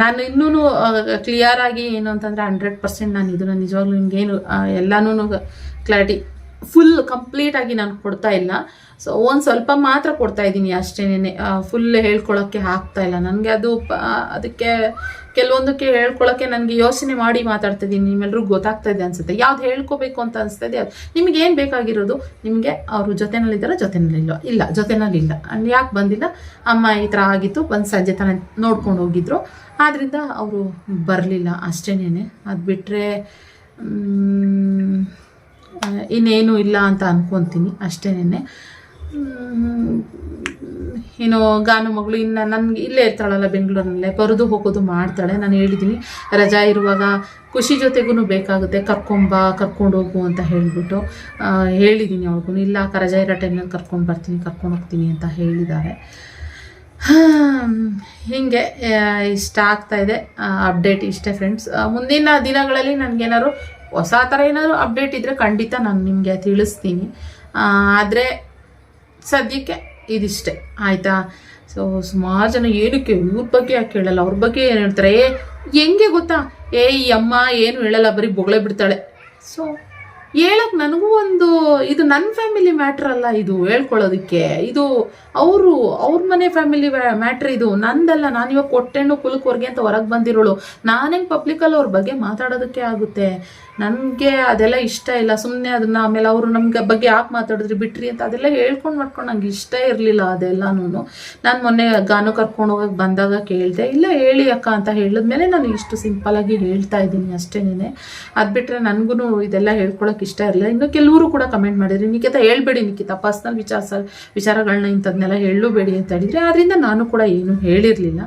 ನಾನು ಇನ್ನೂ ಕ್ಲಿಯರಾಗಿ ಏನು ಅಂತಂದರೆ ಹಂಡ್ರೆಡ್ ಪರ್ಸೆಂಟ್ ನಾನು ಇದನ್ನು ನಿಜವಾಗ್ಲೂ ನಿಮಗೇನು ಎಲ್ಲನೂ ಕ್ಲಾರಿಟಿ ಫುಲ್ ಕಂಪ್ಲೀಟಾಗಿ ನಾನು ಕೊಡ್ತಾ ಇಲ್ಲ. ಸೊ ಒಂದು ಸ್ವಲ್ಪ ಮಾತ್ರ ಕೊಡ್ತಾ ಇದ್ದೀನಿ ಅಷ್ಟೇನೆ ಫುಲ್ ಹೇಳ್ಕೊಳ್ಳೋಕ್ಕೆ ಆಗ್ತಾ ಇಲ್ಲ. ನನಗೆ ಅದು ಅದಕ್ಕೆ ಕೆಲವೊಂದಕ್ಕೆ ಹೇಳ್ಕೊಳಕ್ಕೆ ನನಗೆ ಯೋಚನೆ ಮಾಡಿ ಮಾತಾಡ್ತಾ ಇದ್ದೀನಿ ನಿಮ್ಮೆಲ್ಲರಿಗೂ ಗೊತ್ತಾಗ್ತಾ ಇದೆ ಅನಿಸುತ್ತೆ. ಯಾವ್ದು ಹೇಳ್ಕೋಬೇಕು ಅಂತ ಅನಿಸ್ತಾ ಇದೆ ನಿಮ್ಗೆ ಏನು ಬೇಕಾಗಿರೋದು? ನಿಮಗೆ ಅವರು ಜೊತೆನಲ್ಲಿದ್ದಾರ ಜೊತೆನಲ್ಲಿಲ್ಲ ಇಲ್ಲ. ಜೊತೆನಲ್ಲಿಲ್ಲ ಯಾಕೆ ಬಂದಿಲ್ಲ? ಅಮ್ಮ ಈ ಥರ ಆಗಿತ್ತು, ಬಂದು ಸಂಜೆ ತನ ನೋಡ್ಕೊಂಡು ಹೋಗಿದ್ರು. ಆದ್ದರಿಂದ ಅವರು ಬರಲಿಲ್ಲ ಅಷ್ಟೇನೇನೆ. ಅದು ಬಿಟ್ಟರೆ ಇನ್ನೇನು ಇಲ್ಲ ಅಂತ ಅನ್ಕೊತೀನಿ ಅಷ್ಟೇನೆ ಏನು ಗಾನು ಮಗಳು ಇನ್ನು ನನಗೆ ಇಲ್ಲೇ ಇರ್ತಾಳಲ್ಲ ಬೆಂಗಳೂರಿನಲ್ಲೇ, ಬರೋದು ಹೋಗೋದು ಮಾಡ್ತಾಳೆ. ನಾನು ಹೇಳಿದ್ದೀನಿ ರಜಾ ಇರುವಾಗ ಖುಷಿ ಜೊತೆಗೂ ಬೇಕಾಗುತ್ತೆ, ಕರ್ಕೊಂಬ, ಕರ್ಕೊಂಡು ಹೋಗು ಅಂತ ಹೇಳಿಬಿಟ್ಟು ಹೇಳಿದ್ದೀನಿ ಅವ್ರಿಗೂ ಇಲ್ಲ, ಅಕ್ಕ, ರಜಾ ಇರೋ ಟೈಮ್ನಲ್ಲಿ ಕರ್ಕೊಂಡು ಬರ್ತೀನಿ, ಕರ್ಕೊಂಡು ಹೋಗ್ತೀನಿ ಅಂತ ಹೇಳಿದ್ದಾರೆ. ಹೀಗೆ ಇಷ್ಟ ಆಗ್ತಾ ಇದೆ. ಅಪ್ಡೇಟ್ ಇಷ್ಟೇ ಫ್ರೆಂಡ್ಸ್ ಮುಂದಿನ ದಿನಗಳಲ್ಲಿ ನನಗೇನಾದ್ರು ಹೊಸ ಥರ ಏನಾದರೂ ಅಪ್ಡೇಟ್ ಇದ್ದರೆ ಖಂಡಿತ ನಾನು ನಿಮಗೆ ತಿಳಿಸ್ತೀನಿ. ಆದರೆ ಸದ್ಯಕ್ಕೆ ಇದಿಷ್ಟೇ, ಆಯಿತಾ? ಸೊ ಸುಮಾರು ಜನ ಏನಕ್ಕೆ ಇವ್ರ ಬಗ್ಗೆ ಯಾಕೆ ಹೇಳಲ್ಲ? ಅವ್ರ ಬಗ್ಗೆ ಏನು ಹೇಳ್ತಾರೆ? ಏ, ಹೆಂಗೆ ಗೊತ್ತಾ? ಏ, ಈ ಅಮ್ಮ ಏನು ಹೇಳಲ್ಲ, ಬರೀ ಬೊಗಳೆ ಬಿಡ್ತಾಳೆ. ಸೊ ಹೇಳಕ್ಕೆ ನನಗೂ ಒಂದು ಇದು ನನ್ನ ಫ್ಯಾಮಿಲಿ ಮ್ಯಾಟ್ರ್ ಅಲ್ಲ ಇದು ಹೇಳ್ಕೊಳ್ಳೋದಕ್ಕೆ. ಇದು ಅವರು, ಅವ್ರ ಮನೆ ಫ್ಯಾಮಿಲಿ ಮ್ಯಾಟ್ರ್ ಇದು. ನಂದಲ್ಲ, ನಾನು ಇವಾಗ ಕೊಟ್ಟೆಣ್ಣು ಕುಲಕ್ವರ್ಗೆ ಅಂತ ಹೊರಗೆ ಬಂದಿರೋಳು. ನಾನೇ ಪಬ್ಲಿಕಲ್ಲಿ ಅವ್ರ ಬಗ್ಗೆ ಮಾತಾಡೋದಕ್ಕೆ ಆಗುತ್ತೆ? ನನಗೆ ಅದೆಲ್ಲ ಇಷ್ಟ ಇಲ್ಲ. ಸುಮ್ಮನೆ ಅದನ್ನ ಆಮೇಲೆ ಅವರು ನಮ್ಗೆ ಬಗ್ಗೆ ಯಾಕೆ ಮಾತಾಡಿದ್ರಿ ಬಿಟ್ರಿ ಅಂತ ಅದೆಲ್ಲ ಹೇಳ್ಕೊಂಡು ಮಾಡ್ಕೊಂಡು ನಂಗೆ ಇಷ್ಟ ಇರಲಿಲ್ಲ ಅದೆಲ್ಲನೂ ನಾನು ಮೊನ್ನೆ ಗಾನು ಕರ್ಕೊಂಡು ಹೋಗಕ್ಕೆ ಬಂದಾಗ ಕೇಳಿದೆ, ಇಲ್ಲ ಹೇಳಿ ಅಕ್ಕ ಅಂತ ಹೇಳಿದ್ಮೇಲೆ ನಾನು ಇಷ್ಟು ಸಿಂಪಲಾಗಿ ಹೇಳ್ತಾ ಇದ್ದೀನಿ ಅಷ್ಟೇನೆ ಅದು ಬಿಟ್ಟರೆ ನನಗೂ ಇದೆಲ್ಲ ಹೇಳ್ಕೊಳಕ್ಕೆ ಇಷ್ಟ ಇರಲಿಲ್ಲ. ಇನ್ನು ಕೆಲವರು ಕೂಡ ಕಮೆಂಟ್ ಮಾಡಿದ್ರಿ, ನಿಖಿತ ಹೇಳ್ಬೇಡಿ ನಿಖಿತ ಪರ್ಸ್ನಲ್ ವಿಚಾರ ವಿಚಾರಗಳನ್ನ ಇಂಥದ್ನೆಲ್ಲ ಹೇಳಬೇಡಿ ಅಂತ ಹೇಳಿದ್ರೆ ಆದ್ದರಿಂದ ನಾನು ಕೂಡ ಏನು ಹೇಳಿರಲಿಲ್ಲ.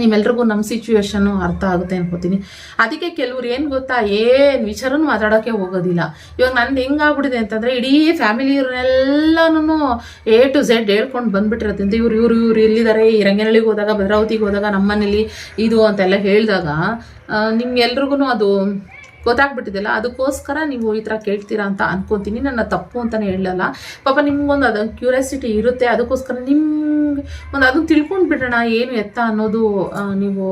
ನಿಮ್ಮೆಲ್ರಿಗೂ ನಮ್ಮ ಸಿಚುವೇಶನ್ನು ಅರ್ಥ ಆಗುತ್ತೆ ಅನ್ಕೋತೀನಿ. ಅದಕ್ಕೆ ಕೆಲವ್ರು ಏನು ಗೊತ್ತಾ, ಏನು ವಿಚಾರನೂ ಮಾತಾಡೋಕ್ಕೆ ಹೋಗೋದಿಲ್ಲ. ಇವಾಗ ನಂದು ಹೆಂಗಾಗ್ಬಿಟ್ಟಿದೆ ಅಂತಂದರೆ, ಇಡೀ ಫ್ಯಾಮಿಲಿಯವ್ರನ್ನೆಲ್ಲನೂ ಎ ಟು ಝೆಡ್ ಹೇಳ್ಕೊಂಡು ಬಂದುಬಿಟ್ಟಿರೋದ್ರಿಂದ ಇವ್ರು ಇವ್ರು ಇವ್ರು ಇಲ್ಲಿದ್ದಾರೆ ಈ ರಂಗನಹಳ್ಳಿಗೆ ಹೋದಾಗ, ಭದ್ರಾವತಿಗೆ ಹೋದಾಗ ನಮ್ಮನೇಲಿ ಇದು ಅಂತೆಲ್ಲ ಹೇಳಿದಾಗ ನಿಮ್ಗೆಲ್ರಿಗೂ ಅದು ಗೊತ್ತಾಗ್ಬಿಟ್ಟಿದೆಯಲ್ಲ? ಅದಕ್ಕೋಸ್ಕರ ನೀವು ಈ ಥರ ಕೇಳ್ತೀರಾ ಅಂತ ಅನ್ಕೊತೀನಿ. ನನ್ನ ತಪ್ಪು ಅಂತಲೇ ಹೇಳಲ್ಲ ಪಾಪ ನಿಮ್ಗೊಂದು ಅದೊಂದು ಕ್ಯೂರಿಯಾಸಿಟಿ ಇರುತ್ತೆ. ಅದಕ್ಕೋಸ್ಕರ ನಿಮ್ಗೆ ಒಂದು ಅದನ್ನು ತಿಳ್ಕೊಂಡು ಬಿಡೋಣ ಏನು ಎತ್ತ ಅನ್ನೋದು ನೀವು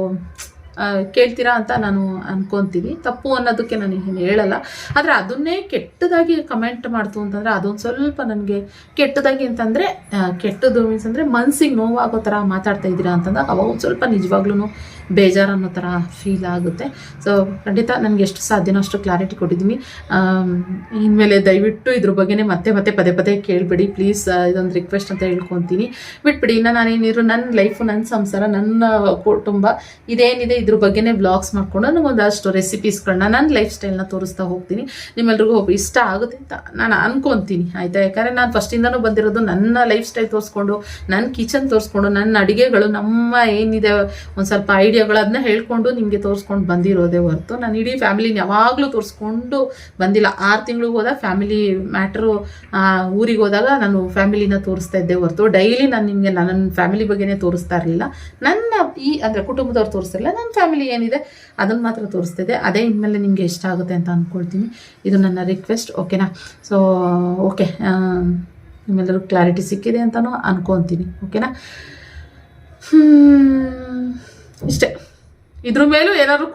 ಕೇಳ್ತೀರಾ ಅಂತ ನಾನು ಅನ್ಕೊಂತೀನಿ. ತಪ್ಪು ಅನ್ನೋದಕ್ಕೆ ನಾನು ಏನು ಹೇಳಲ್ಲ. ಆದರೆ ಅದನ್ನೇ ಕೆಟ್ಟದಾಗಿ ಕಮೆಂಟ್ ಮಾಡ್ತು ಅಂತಂದರೆ ಅದೊಂದು ಸ್ವಲ್ಪ ನನಗೆ ಕೆಟ್ಟದಾಗಿ ಅಂತಂದರೆ ಕೆಟ್ಟದ್ದು ಮೀನ್ಸ್ ಅಂದರೆ ಮನ್ಸಿಗೆ ನೋವಾಗೋ ಥರ ಮಾತಾಡ್ತಾ ಇದ್ದೀರಾ ಅಂತಂದಾಗ ಅವಾಗ ಒಂದು ಸ್ವಲ್ಪ ನಿಜವಾಗ್ಲೂ ಬೇಜಾರು ಅನ್ನೋ ಥರ ಫೀಲ್ ಆಗುತ್ತೆ. ಸೊ ಖಂಡಿತ ನನಗೆ ಎಷ್ಟು ಸಾಧ್ಯನೋ ಅಷ್ಟು ಕ್ಲಾರಿಟಿ ಕೊಟ್ಟಿದ್ದೀನಿ ಇನ್ಮೇಲೆ ದಯವಿಟ್ಟು ಇದ್ರ ಬಗ್ಗೆನೇ ಮತ್ತೆ ಮತ್ತೆ ಪದೇ ಪದೇ ಕೇಳಬೇಡಿ. ಪ್ಲೀಸ್ ಇದೊಂದು ರಿಕ್ವೆಸ್ಟ್ ಅಂತ ಹೇಳ್ಕೊತೀನಿ. ಬಿಟ್ಬಿಡಿ, ಇನ್ನು ನಾನೇನಿದ್ರು ನನ್ನ ಲೈಫು ನನ್ನ ಸಂಸಾರ, ನನ್ನ ಕುಟುಂಬ ಇದೇನಿದೆ ಇದ್ರ ಬಗ್ಗೆನೇ ವ್ಲಾಗ್ಸ್ ಮಾಡ್ಕೊಂಡು ನನಗೊಂದಷ್ಟು ರೆಸಿಪೀಸ್ಗಳನ್ನ ನನ್ನ ಲೈಫ್ ಸ್ಟೈಲ್ನ ತೋರಿಸ್ತಾ ಹೋಗ್ತೀನಿ. ನಿಮ್ಮೆಲ್ರಿಗೂ ಇಷ್ಟ ಆಗುತ್ತೆ ಅಂತ ನಾನು ಅನ್ಕೊತೀನಿ, ಆಯಿತಾ? ಯಾಕಂದರೆ ನಾನು ಫಸ್ಟಿಂದನೂ ಬಂದಿರೋದು ನನ್ನ ಲೈಫ್ ಸ್ಟೈಲ್ ತೋರಿಸ್ಕೊಂಡು ನನ್ನ ಕಿಚನ್ ತೋರಿಸ್ಕೊಂಡು ನನ್ನ ಅಡುಗೆಗಳು, ನಮ್ಮ ಏನಿದೆ ಒಂದು ಸ್ವಲ್ಪ ಐಡಿಯಾಗಳು ಅದನ್ನ ಹೇಳ್ಕೊಂಡು ನಿಮಗೆ ತೋರಿಸ್ಕೊಂಡು ಬಂದಿರೋದೇ ಹೊರತು ನಾನು ಇಡೀ ಫ್ಯಾಮಿಲಿನ ಯಾವಾಗಲೂ ತೋರಿಸ್ಕೊಂಡು ಬಂದಿಲ್ಲ. ಆರು ತಿಂಗಳಿಗೆ ಹೋದಾಗ ಫ್ಯಾಮಿಲಿ ಮ್ಯಾಟ್ರು ಊರಿಗೆ ಹೋದಾಗ ನಾನು ಫ್ಯಾಮಿಲಿನ ತೋರಿಸ್ತಾ ಇದ್ದೆ ಹೊರತು. ಡೈಲಿ ನಾನು ನಿಮಗೆ ನನ್ನ ಫ್ಯಾಮಿಲಿ ಬಗ್ಗೆನೇ ತೋರಿಸ್ತಾ ಇರಲಿಲ್ಲ. ನನ್ನ ಈ ಅಂದರೆ ಕುಟುಂಬದವ್ರು ತೋರಿಸ್ತಿರಲಿಲ್ಲ ನನ್ನ ಫ್ಯಾಮಿಲಿ ಏನಿದೆ, ಅದನ್ನು ಮಾತ್ರ ತೋರಿಸ್ತಿದೆ. ಅದೇ ಇನ್ಮೇಲೆ ನಿಮಗೆ ಇಷ್ಟ ಆಗುತ್ತೆ ಅಂತ ಅಂದ್ಕೊಳ್ತೀನಿ ಇದು ನನ್ನ ರಿಕ್ವೆಸ್ಟ್ ಓಕೆನಾ ಸೊ ಓಕೆ ನಿಮ್ಮೆಲ್ಲರೂ ಕ್ಲಾರಿಟಿ ಸಿಕ್ಕಿದೆ ಅಂತಲೂ ಅನ್ಕೊತೀನಿ ಓಕೆನಾ ಇಷ್ಟೇ. ಇದ್ರ ಮೇಲೂ ಏನಾದ್ರು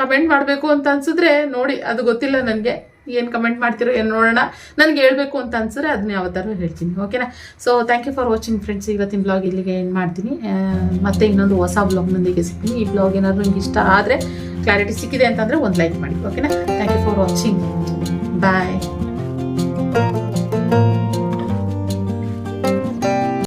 ಕಮೆಂಟ್ ಮಾಡಬೇಕು ಅಂತ ಅನ್ಸಿದ್ರೆ ನೋಡಿ, ಅದು ಗೊತ್ತಿಲ್ಲ ನನಗೆ. ಏನು ಕಮೆಂಟ್ ಮಾಡ್ತಿರೋ ಏನು ನೋಡೋಣ. ನನಗೆ ಹೇಳ್ಬೇಕು ಅಂತ ಅನ್ಸಿದ್ರೆ ಅದನ್ನ ಯಾವತ್ತಾರು ಹೇಳ್ತೀನಿ ಓಕೆನಾ so thank you for watching friends ಇವತ್ತಿನ ಬ್ಲಾಗ್ ಇಲ್ಲಿಗೆ ಏನು ಮಾಡ್ತೀನಿ. ಮತ್ತೆ ಇನ್ನೊಂದು ಹೊಸ ಬ್ಲಾಗ್ನೊಂದಿಗೆ ಸಿಗ್ತೀನಿ. ಈ ಬ್ಲಾಗ್ ಏನಾದರೂ ನಿಮ್ಗೆ ಇಷ್ಟ ಆದರೆ ಕ್ಲಾರಿಟಿ ಸಿಕ್ಕಿದೆ ಅಂತಂದರೆ ಒಂದು ಲೈಕ್ ಮಾಡಿ ಓಕೆನಾ thank you for watching bye